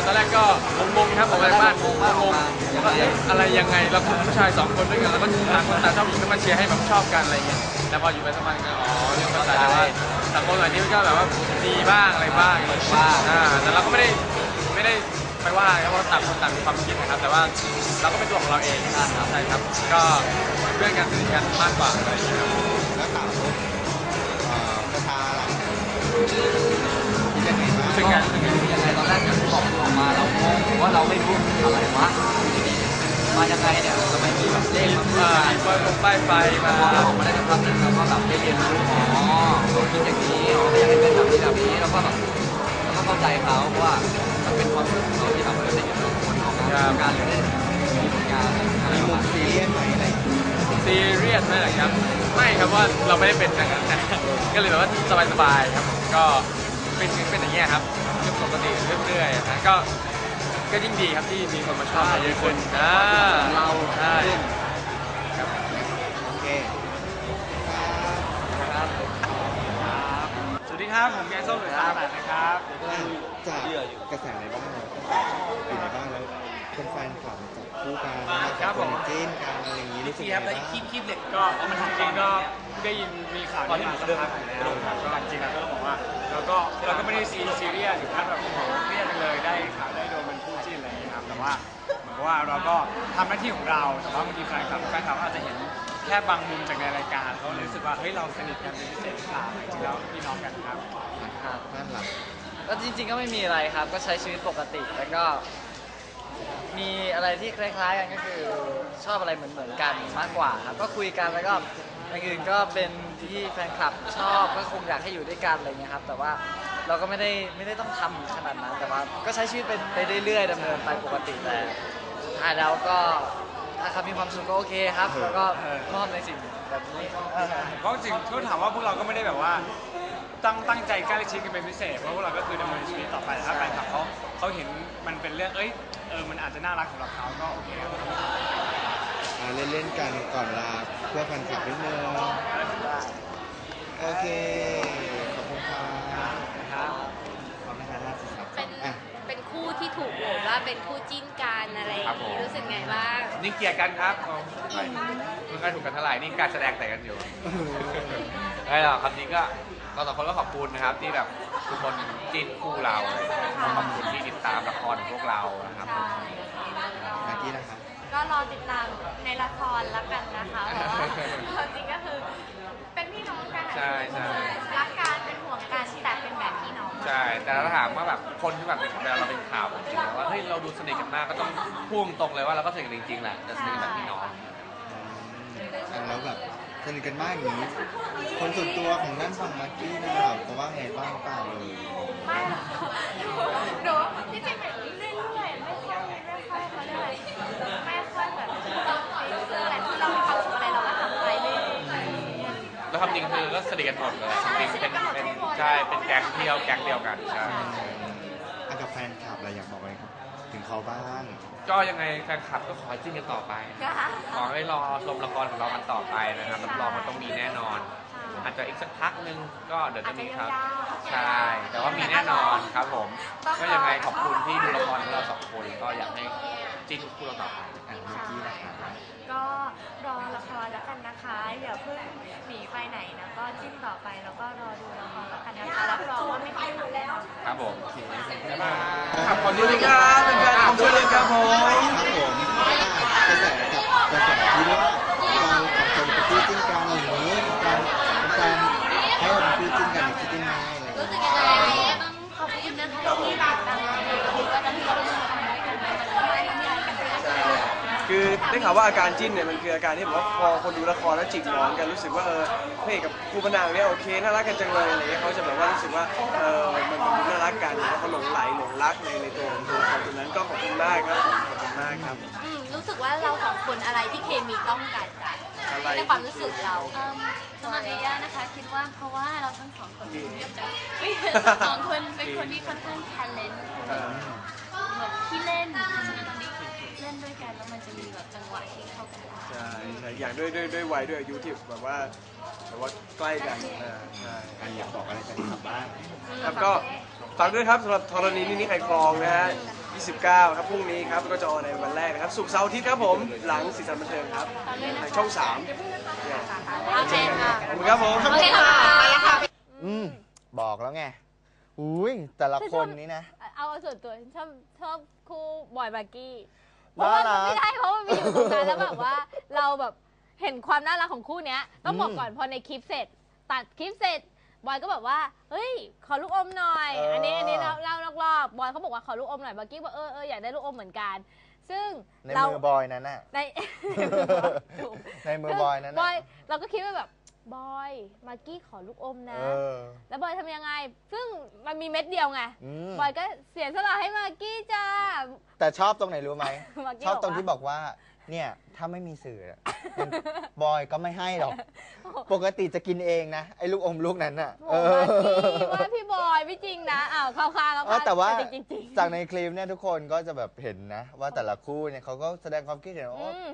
[SPEAKER 6] ตอนแรกก็งงๆครับผมไปบ้านงงงงว่าเอ๊ะอะไรยังไงเราเป็นผู้ชายสองคนด้วยกันแล้วก็ต่างคนต่างชอบผู้หญิงก็มาเชียร์ให้แบบชอบกันอะไรเงี้ยแต่พออยู่ไปสักพักก็อ๋อเรื่องภาษาแต่ว่าสังคมแบบนี้มันก็แบบว่าดีบ้างอะไรบ้างบ้างอ่าแต่เราก็ไม่ได้ไม่ได้ไปว่าครับเพราะต่างคนต่างมีความคิดนะครับ แต่ว่าเราก็เป็นตัวของเราเองนะครับใช่ครับ ก็เพื่อนกันสนิทกันมากกว่าอะไรอย่างเงี้ยครับ
[SPEAKER 1] แล้วต่างคนเอ่อกระทาล่ะคิดยังไงบ้าง
[SPEAKER 6] รู้สึกไงรู้สึกไง
[SPEAKER 7] ยังไงตอนแรก มาเรางงว่าเราไม่รู้อะไรวะมายังไงเนี่ยทำไมมีแบบเลขมาพูด
[SPEAKER 6] อ่า
[SPEAKER 7] กัน
[SPEAKER 6] มีป้ายป้ายไฟมา
[SPEAKER 7] พอเราออกมาได้สักพักหนึงเราก็แบบได้เรียนรู้อ๋อเขาคิดอย่างนี้อ๋อเขาอยากให้เป็นแบบนี้แบบนี้แล้วก็แบบเราก็เข้าใจเขาเพราะว่ามันเป็นความรู้สึกของเราที่แบบเราได้เห็นคนออกงานการหรือได้มีผลงานอะไร
[SPEAKER 1] มีมุ
[SPEAKER 7] มา
[SPEAKER 1] ซีเรียสไหมอะไร
[SPEAKER 6] ซีเรียสไหมละครับไม่ครับว่าเราไม่ได้เป็นอย่างนั้นนะก็เลยแบบว่าสบายๆครับผมก็เป็นเป็นอย่างเงี้ยครับ กติเรื่อยๆนะก็ก็ยิ่งดีครับที่มีคนมาชอบเราเยอะขึ้นอ่า
[SPEAKER 7] เรา
[SPEAKER 6] ใช่
[SPEAKER 1] โอเค
[SPEAKER 6] สวัสดีครับผมแกงส้มหรือตาแบบนะครับ
[SPEAKER 1] จากกระแสในบ้านเราอยู่ในบ้านแล้วเป็นแฟนคลับจับคู่กัน
[SPEAKER 6] ครับผม
[SPEAKER 1] จิ้นกันอะไรอย่างนี้รู้สึกยังไงบ้าง
[SPEAKER 6] ก็มันจริงๆก็ได้ยินมีข่าวนี้มาสักพักอยู่แล้วครับก็จริงๆแล้วก็ต้องบอกว่า เราก็เราก็ไม่ได้ซีซีเรียสถึงขั้นแบบโอ้โหเครียดจังเลยได้ข่าวได้โดนเป็นคู่จิ้นอะไรอย่างเงี้ยครับแต่ว่าเหมือนกับว่าเราก็ทำหน้าที่ของเราแต่ว่าบางทีแฟนคลับแฟนคลับอาจจะเห็นแค่บางมุมจากในรายการเขาเลยรู้สึกว่าเฮ้ยเราสนิทกันเป็นพิเศษหรือเปล่าจริงๆแล้วพี่น้องกันครับ
[SPEAKER 1] นั่นหลัก
[SPEAKER 7] ก็จริงๆก็ไม่มีอะไรครับ ก็ใช้ชีวิตปกติแล้วก็ มีอะไรที่คล้ายๆกันก็คือชอบอะไรเหมือนๆกันมากกว่าครับก็คุยกันแล้วก็ อย่างอื่นก็เป็นที่แฟนคลับชอบก็คงอยากให้อยู่ด้วยกันอะไรเงี้ยครับ แต่ว่าเราก็ไม่ได้ไม่ได้ต้องทำขนาดนั้นแต่ว่าก็ใช้ชีวิตเป็นไปเรื่อยๆดำเนินไปปกติแต่สุดท้ายแล้วก็ถ้าเขามีความสุขก็โอเคครับแล้วก็มอบในสิ่งแบบนี้
[SPEAKER 6] เพราะจริงๆก็ถามว่าพวกเราก็ไม่ได้แบบว่า ตั้งตั้งใจใกล้ชิดกันเป็นพิเศษเพราะพวกเราก็คือดำเนินชีวิตต่อไปถ้าแฟนคลับเขาเขาเห็นมันเป็นเรื่องเอ้ยเออมันอาจจะน่ารักสำหรับเขาก็โอเค ครับ
[SPEAKER 1] อ่าเล่นๆกันก่อนลาเพื่อแฟนคลับนิดนึงโอเค ขอบคุณครับขอบคุณครับ
[SPEAKER 2] เป็น
[SPEAKER 1] อะ
[SPEAKER 2] เป็นคู่ที่ถูกโหวตว่าเป็นคู่จิ้นกันอะไรอย่างนี้รู้สึกไงบ้าง
[SPEAKER 8] นี่เกลียดกันครับมึงก็ถูกกันเท่าไหร่นี่การแสดงแต่กันอยู่ ไม่หรอกคำนี้ก็เราสองคนก็ขอบคุณนะครับ ที่แบบทุกคนจิ้นคู่เราอะไรอย่างเงี้ยขอบคุณที่ติดตามละครของพวกเรานะครับ
[SPEAKER 1] มากกี้นะครับ
[SPEAKER 2] ก็รอติดตามในละครแล้วกันนะคะเพราะว่าความจริงก็คือเป็นพี่น้องกันอะ
[SPEAKER 8] ใช่ใช่
[SPEAKER 2] รักกันเป็นห่วงกันแต่เป็นแบบพี่น้อง
[SPEAKER 8] ใช่ใช่แต่ถ้าถามว่าแบบคนที่แบบเวลาเราเป็นข่าวจริงๆว่าเฮ้ยเราดูสนิทกันมากก็ต้องพูดตรงเลยว่าเราก็สนิทกันจริงๆแหละแต่สนิทกันแบบพี่น้อง
[SPEAKER 1] แล้วแบบสนิทกันมากอย่างนี้ คนส่วนตัวของด้านฝั่งมากกี้นะครับเขาว่าไงบ้างเปล่าเลย
[SPEAKER 9] ไม่หรอกหนูที่จริงแบ ความ
[SPEAKER 8] จริงคือก็สนิทกันหมดเลยจริงๆเป็นเป็นใช่เป็นแก๊งเที่ยวแก๊งเดียวกันใช่
[SPEAKER 1] อะกับแฟนคลับอะไรอยากบอกอะไรครับ ถึงเขาบ้าง
[SPEAKER 8] ก็ยังไงแฟนคลับก็ขอให้จิ้นกันต่อไป ขอให้รอชมละครของเรากันต่อไปนะครับรับรองมันต้องมีแน่นอน อาจจะอีกสักพักหนึงก็เดี๋ยวจะมีครับ ใช่ แต่ว่ามีแน่นอนครับผม ก็ยังไงขอบคุณที่ดูละครของเราสองคนก็อยากให้จิ้นคู่เราต่อไป
[SPEAKER 1] อะเมื่อกี้นะครับ
[SPEAKER 9] ก็รอละครแล้วกันนะคะอย่าเพิ่งหนีไปไหนนะก็จิ้นต่อไปแล้วก็รอดูละครแล้วกันนะคะรับรองว่าไม่ผิดหวังแน่นอน
[SPEAKER 8] ครับผม
[SPEAKER 1] ขอบคุณครับเป็นการของช่วยเลยครับผมครับผมกระแสกับกระแสที่ว่ากา ได้
[SPEAKER 9] ข่า
[SPEAKER 10] วว่าอาการจิ้นเนี่ยมันคืออาการที่แบบว่าพอคนดูละครแล้วจิกหมอนกันรู้สึกว่าเออพระเอกกับครูพนางเนี่ยโอเคน่ารักกันจังเลยอะไรเงี้ยเขาจะแบบว่ารู้สึกว่าเออมันมันน่ารักกันแล้วเขาหลงไหลหลงรักในในตัวของตัวละครตัวนั้นก็ขอบคุณมากครับผมขอบคุณมากครับ
[SPEAKER 9] อืมรู้สึกว่าเราสองคนอะไรที่เคมีต้องกันกัน
[SPEAKER 10] อะไร
[SPEAKER 9] ในความรู้สึกเรา
[SPEAKER 11] สำหรับเอย่านะคะ คิดว่าเพราะว่าเราทั้งสองคนเป็นสองคนเป็นคนที่ค่อนข้าง talent
[SPEAKER 10] เออ
[SPEAKER 11] เหมือนที่เล่นเพราะฉะนั้ จะมีแบบจังหวะที่เข้ากันได้
[SPEAKER 10] ใช่ใช่อย่างด้วยด้วยด้วยวัยด้วยอายุที่แบบว่าแบบว่าใกล้กันอ่าใช่
[SPEAKER 1] อะอยากบอกอะไรแฟนคลับบ้าง
[SPEAKER 10] ครับก็ฝากด้วยครับสำหรับธรณีนินิไข่คลองนะฮะ 29 ครับพรุ่งนี้ครับก็จะออนในวันแรกนะครับศุกร์เสาร์อาทิตย์ครับผมหลังสีสันบันเทิงครับทางช่อง3เนี่ย
[SPEAKER 9] โอเคค่ะ
[SPEAKER 10] ขอบคุณครับผม
[SPEAKER 9] โอเคค่ะไปแล้วค่ะ
[SPEAKER 1] อืม บอกแล้วไง อุ้ยแต่ละคนนี้นะ
[SPEAKER 2] เอาส่วนตัวฉันชอบชอบคู่บอยบาร์กี้ เพ
[SPEAKER 1] น่า
[SPEAKER 2] ราะว่า
[SPEAKER 1] รัก
[SPEAKER 2] ไม่ได้เพราะว่ามันอยู่ตรงนั้นแล้วแบบว่าเราแบบเห็นความน่ารักของคู่เนี้ยต้องบอก
[SPEAKER 1] อืม
[SPEAKER 2] ก่อนพอในคลิปเสร็จ ตัดคลิปเสร็จบอยก็แบบว่า เฮ้ย ขอลูกอมหน่อย
[SPEAKER 1] เอออั
[SPEAKER 2] อันนี้อันนี้เราเล่านอกรอบบอยเขาบอกว่าขอลูกอมหน่อยบาร์กี้บอกเออเอออยากได้ลูกอมเหมือนกัน ซึ่ง
[SPEAKER 1] ใน
[SPEAKER 2] เรา
[SPEAKER 1] มือบอยนั้นน่ะ
[SPEAKER 2] ใน
[SPEAKER 1] ในมือบอยนั้น
[SPEAKER 2] บ
[SPEAKER 1] น่ะ
[SPEAKER 2] อยเราก็คิดว่าแบบ บอยมากกี้ขอลูกอมนะ
[SPEAKER 1] เออ
[SPEAKER 2] แล้วบอยทำยังไง ซึ่งมันมีเม็ดเดียวไง
[SPEAKER 1] อืม
[SPEAKER 2] บอยก็เสียสละให้มากกี้จ้า
[SPEAKER 1] แต่ชอบตรงไหนรู้ไหม
[SPEAKER 2] มากกี้
[SPEAKER 1] ชอบตรง
[SPEAKER 2] ว่า
[SPEAKER 1] ที่บอกว่า เนี่ย ถ้าไม่มีสื่ออะมันบอยก็ไม่ให้หรอก ปกติจะกินเองนะ ไอ้ลูกอมลูกนั้นน่ะ
[SPEAKER 2] โอ้มากกี้ว่าพี่บอยไม่จริงนะ อ้าวเข้าข้างแล้ว
[SPEAKER 1] เออแต่ว่า
[SPEAKER 2] จริงจริงๆ
[SPEAKER 1] จากในคลิปเนี่ยทุกคนก็จะแบบเห็นนะ ว่าแต่ละคู่เนี่ยเขาก็แสดงความคิดเห็นว่า
[SPEAKER 2] อื
[SPEAKER 1] โอ้
[SPEAKER 2] ม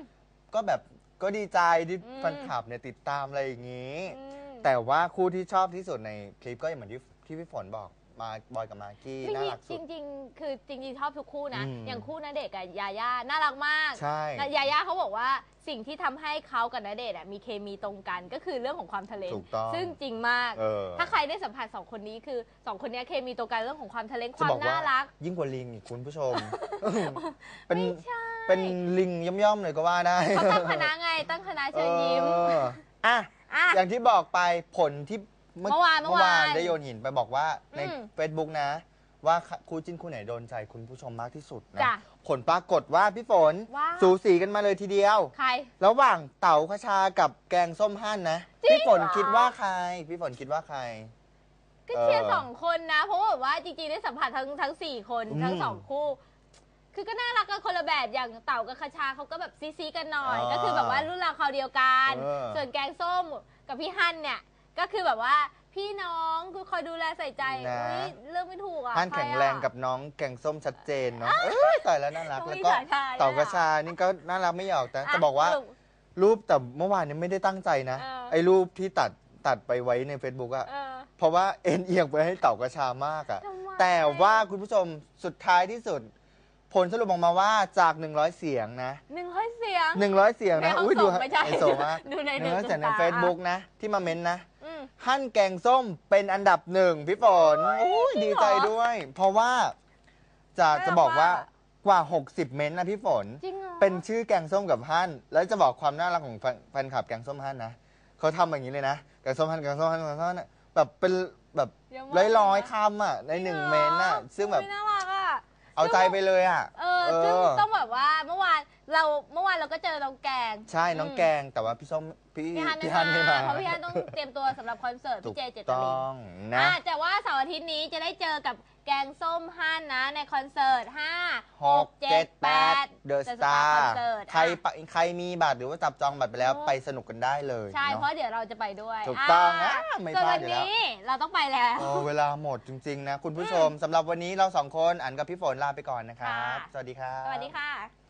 [SPEAKER 1] ก็แบบ ก็ดีใจที่
[SPEAKER 2] อืม
[SPEAKER 1] แฟนคลับเนี่ยติดตามอะไรอย่างนี้
[SPEAKER 2] อืม
[SPEAKER 1] แต่ว่าคู่ที่ชอบที่สุดในคลิปก็เหมือนที่ที่พี่ฝนบอกมาบอยกับมากกี้น่ารัก
[SPEAKER 2] จ
[SPEAKER 1] สุด
[SPEAKER 2] ริง ๆ คือจริงๆชอบทุกคู่นะ
[SPEAKER 1] อืม
[SPEAKER 2] อย่างคู่ณเดชน์กับยาย่าน่ารักมาก
[SPEAKER 1] ใช่
[SPEAKER 2] และยาย่าเขาบอกว่าสิ่งที่ทำให้เขากับณเดชน์อะมีเคมีตรงกันก็คือเรื่องของความทะเลน
[SPEAKER 1] ถูกต้อง
[SPEAKER 2] ซึ่งจริงมาก
[SPEAKER 1] เออ
[SPEAKER 2] ถ้าใครได้สัมผัสสองคนนี้คือสองคนนี้เคมีตรงกันเรื่องของความทะเลนค
[SPEAKER 1] จะ
[SPEAKER 2] วาม
[SPEAKER 1] บอกว่า
[SPEAKER 2] น่ารัก
[SPEAKER 1] ยิ่งกว่าลิงอีกคุณผู้ชม เป็น
[SPEAKER 2] ไม่ใช่
[SPEAKER 1] เป็นลิงย่อมๆเลยก็ว่าได้
[SPEAKER 2] เขาตั้งคณะไงตั้งคณะเชิญยิ้ม
[SPEAKER 1] เอออะ
[SPEAKER 2] อะ
[SPEAKER 1] อย่างที่บอกไปผลที่
[SPEAKER 2] เมื่อวาน
[SPEAKER 1] เมื่อวาน
[SPEAKER 2] เมื่อวาน
[SPEAKER 1] ได้โยนหินไปบอกว่าใน
[SPEAKER 2] อืม
[SPEAKER 1] Facebook นะ ว่าคู่จิ้นคู่ไหนโดนใจคุณผู้ชมมากที่สุดนะ
[SPEAKER 2] จ้ะ
[SPEAKER 1] ผลปรากฏว่าพี่ฝน
[SPEAKER 2] ว่า
[SPEAKER 1] สูสีกันมาเลยทีเดียว
[SPEAKER 2] ใคร
[SPEAKER 1] ระหว่างเต๋าคชากับแกงส้มหั่นนะ
[SPEAKER 2] จริง
[SPEAKER 1] พี่ฝน
[SPEAKER 2] เหรอ
[SPEAKER 1] คิดว่าใคร พี่ฝนคิดว่าใคร
[SPEAKER 2] ก็เชียร์
[SPEAKER 1] เออ
[SPEAKER 2] สองคนนะ เพราะว่าแบบว่าจริงๆได้สัมผัสทั้งทั้งสี่คน
[SPEAKER 1] อืม
[SPEAKER 2] ทั้งสองคู่ คือก็น่ารักกันคนละแบบอย่างเต่ากับคชาเขาก็แบบซีซีกันหน่อย
[SPEAKER 1] อ่า
[SPEAKER 2] ก็คือแบบว่ารุ่นราวคราวเดียวกัน
[SPEAKER 1] เออ
[SPEAKER 2] ส่วนแกงส้มกับพี่ฮั่นเนี่ยก็คือแบบว่าพี่น้องคือคอยดูแลใส่ใจ
[SPEAKER 1] นะ
[SPEAKER 2] อุ๊ยเรื่องไม่ถูกอะ
[SPEAKER 1] ท่าน
[SPEAKER 2] ใค
[SPEAKER 1] แข็ง
[SPEAKER 2] อะ
[SPEAKER 1] แรงกับน้องแกงส้มชัดเจนเนาะเอ้ยตายแล้วน่ารัก
[SPEAKER 2] ต้อง
[SPEAKER 1] แล้ว
[SPEAKER 2] มี
[SPEAKER 1] ก็
[SPEAKER 2] ฉายา
[SPEAKER 1] เต่า
[SPEAKER 2] ด้วย
[SPEAKER 1] ก
[SPEAKER 2] อะ
[SPEAKER 1] ระชานี่ก็น่ารักไม่หยอกแต่
[SPEAKER 2] อะ
[SPEAKER 1] จะบอกว่า
[SPEAKER 2] สรุป
[SPEAKER 1] รูปแต่เมื่อวานเนี่ยไม่ได้ตั้งใจนะ
[SPEAKER 2] เออ
[SPEAKER 1] ไอ้รูปที่ตัดตัดไปไว้ใน Facebook อะ
[SPEAKER 2] เออ
[SPEAKER 1] เพราะว่าเอ็นเอียงไปให้เต่ากระชามากอะ
[SPEAKER 2] ทำไม
[SPEAKER 1] แต่ว่าคุณผู้ชมสุดท้ายที่สุด ผลสรุปออกมาว่าจาก 100 เสียงนะ
[SPEAKER 2] หนึ่งร้อยเสียง
[SPEAKER 1] 100 เสียงนะ
[SPEAKER 2] ในห้อง
[SPEAKER 1] อุ้ย
[SPEAKER 2] ส่
[SPEAKER 1] ดู
[SPEAKER 2] งไม่ใช่
[SPEAKER 1] ไฮโซมาก
[SPEAKER 2] ดูใน
[SPEAKER 1] หนึ่งร้อยเสียงใน
[SPEAKER 2] หนึ่งตา
[SPEAKER 1] Facebook นะ ที่มาเม้นต์นะ
[SPEAKER 2] อืม
[SPEAKER 1] หั่นแกงส้มเป็นอันดับหนึ่งพี่ฝนอุ้ย
[SPEAKER 2] จริ
[SPEAKER 1] ดี
[SPEAKER 2] งเหรอ
[SPEAKER 1] ใจด้วย เพราะว่าจะ
[SPEAKER 2] น่ารัก
[SPEAKER 1] จะบอกว่า
[SPEAKER 2] ว่า ก
[SPEAKER 1] ว่า 60 เม้นต์นะพี่ฝน
[SPEAKER 2] จริงเหรอ
[SPEAKER 1] เป็นชื่อแกงส้มกับหั่นแล้วจะบอกความน่ารักของแฟนแฟนคลับแกงส้มหั่นนะเขาทำอย่างนี้เลยนะแกงส้มหั่นแกงส้มหั่นแกงส้มหั่นแบบเป็นแบบ
[SPEAKER 2] เยอะมาก
[SPEAKER 1] ร้อยร้อยๆคำอะในหนึ่งเมนต์อะซึ่งแบบ
[SPEAKER 2] อุ๊ยน่ารักอะ
[SPEAKER 1] เอาใจไปเลยอะ
[SPEAKER 2] เออซึ่งต้องแบบว่าเมื่อวาน เราเมื่อวานเราก็เจอน้องแกง
[SPEAKER 1] ใช่น้องแกงแต่ว่าพี่ส้มพี่
[SPEAKER 2] พี่ฮัน
[SPEAKER 1] พี่ฮัน
[SPEAKER 2] ไม่
[SPEAKER 1] ไม่
[SPEAKER 2] มา
[SPEAKER 1] มา
[SPEAKER 2] เพราะพี่ฮันต้องเตรียมตัวสำหรับคอนเสิร์ต
[SPEAKER 1] ถู
[SPEAKER 2] พี่
[SPEAKER 1] ก
[SPEAKER 2] เจเจต
[SPEAKER 1] ต้
[SPEAKER 2] ลิน
[SPEAKER 1] องนะ
[SPEAKER 2] อะแต่ว่าเสาร์อาทิตย์นี้จะได้เจอกับแกงส้มฮันนะในคอนเสิร์ต5
[SPEAKER 1] หกเจ็ดแปดเดอะสตา
[SPEAKER 2] คอน
[SPEAKER 1] ร์
[SPEAKER 2] เสิร์ต
[SPEAKER 1] ใครไปใครมีบัตรหรือว่าจับจองบัตรไปแล้ว
[SPEAKER 2] โอ้
[SPEAKER 1] ไปสนุกกันได้เลย
[SPEAKER 2] ใช่
[SPEAKER 1] เนอะ
[SPEAKER 2] เพราะเดี๋ยวเราจะไปด้วย
[SPEAKER 1] ถูกต้องนะาไม่
[SPEAKER 2] ส่วน
[SPEAKER 1] พลา
[SPEAKER 2] วั
[SPEAKER 1] ดอยู่แล้ว
[SPEAKER 2] นี้เราต้องไปแล้ว
[SPEAKER 1] โอ้เวลาหมดจริง ๆ นะ คุณผู้ชมสำหรับวันนี้เราสองคนอันกับพี่ฝนลาไปก่อนนะครับ
[SPEAKER 2] ค่ะ
[SPEAKER 1] สวัสดีครับ
[SPEAKER 2] สวัสดีค่ะ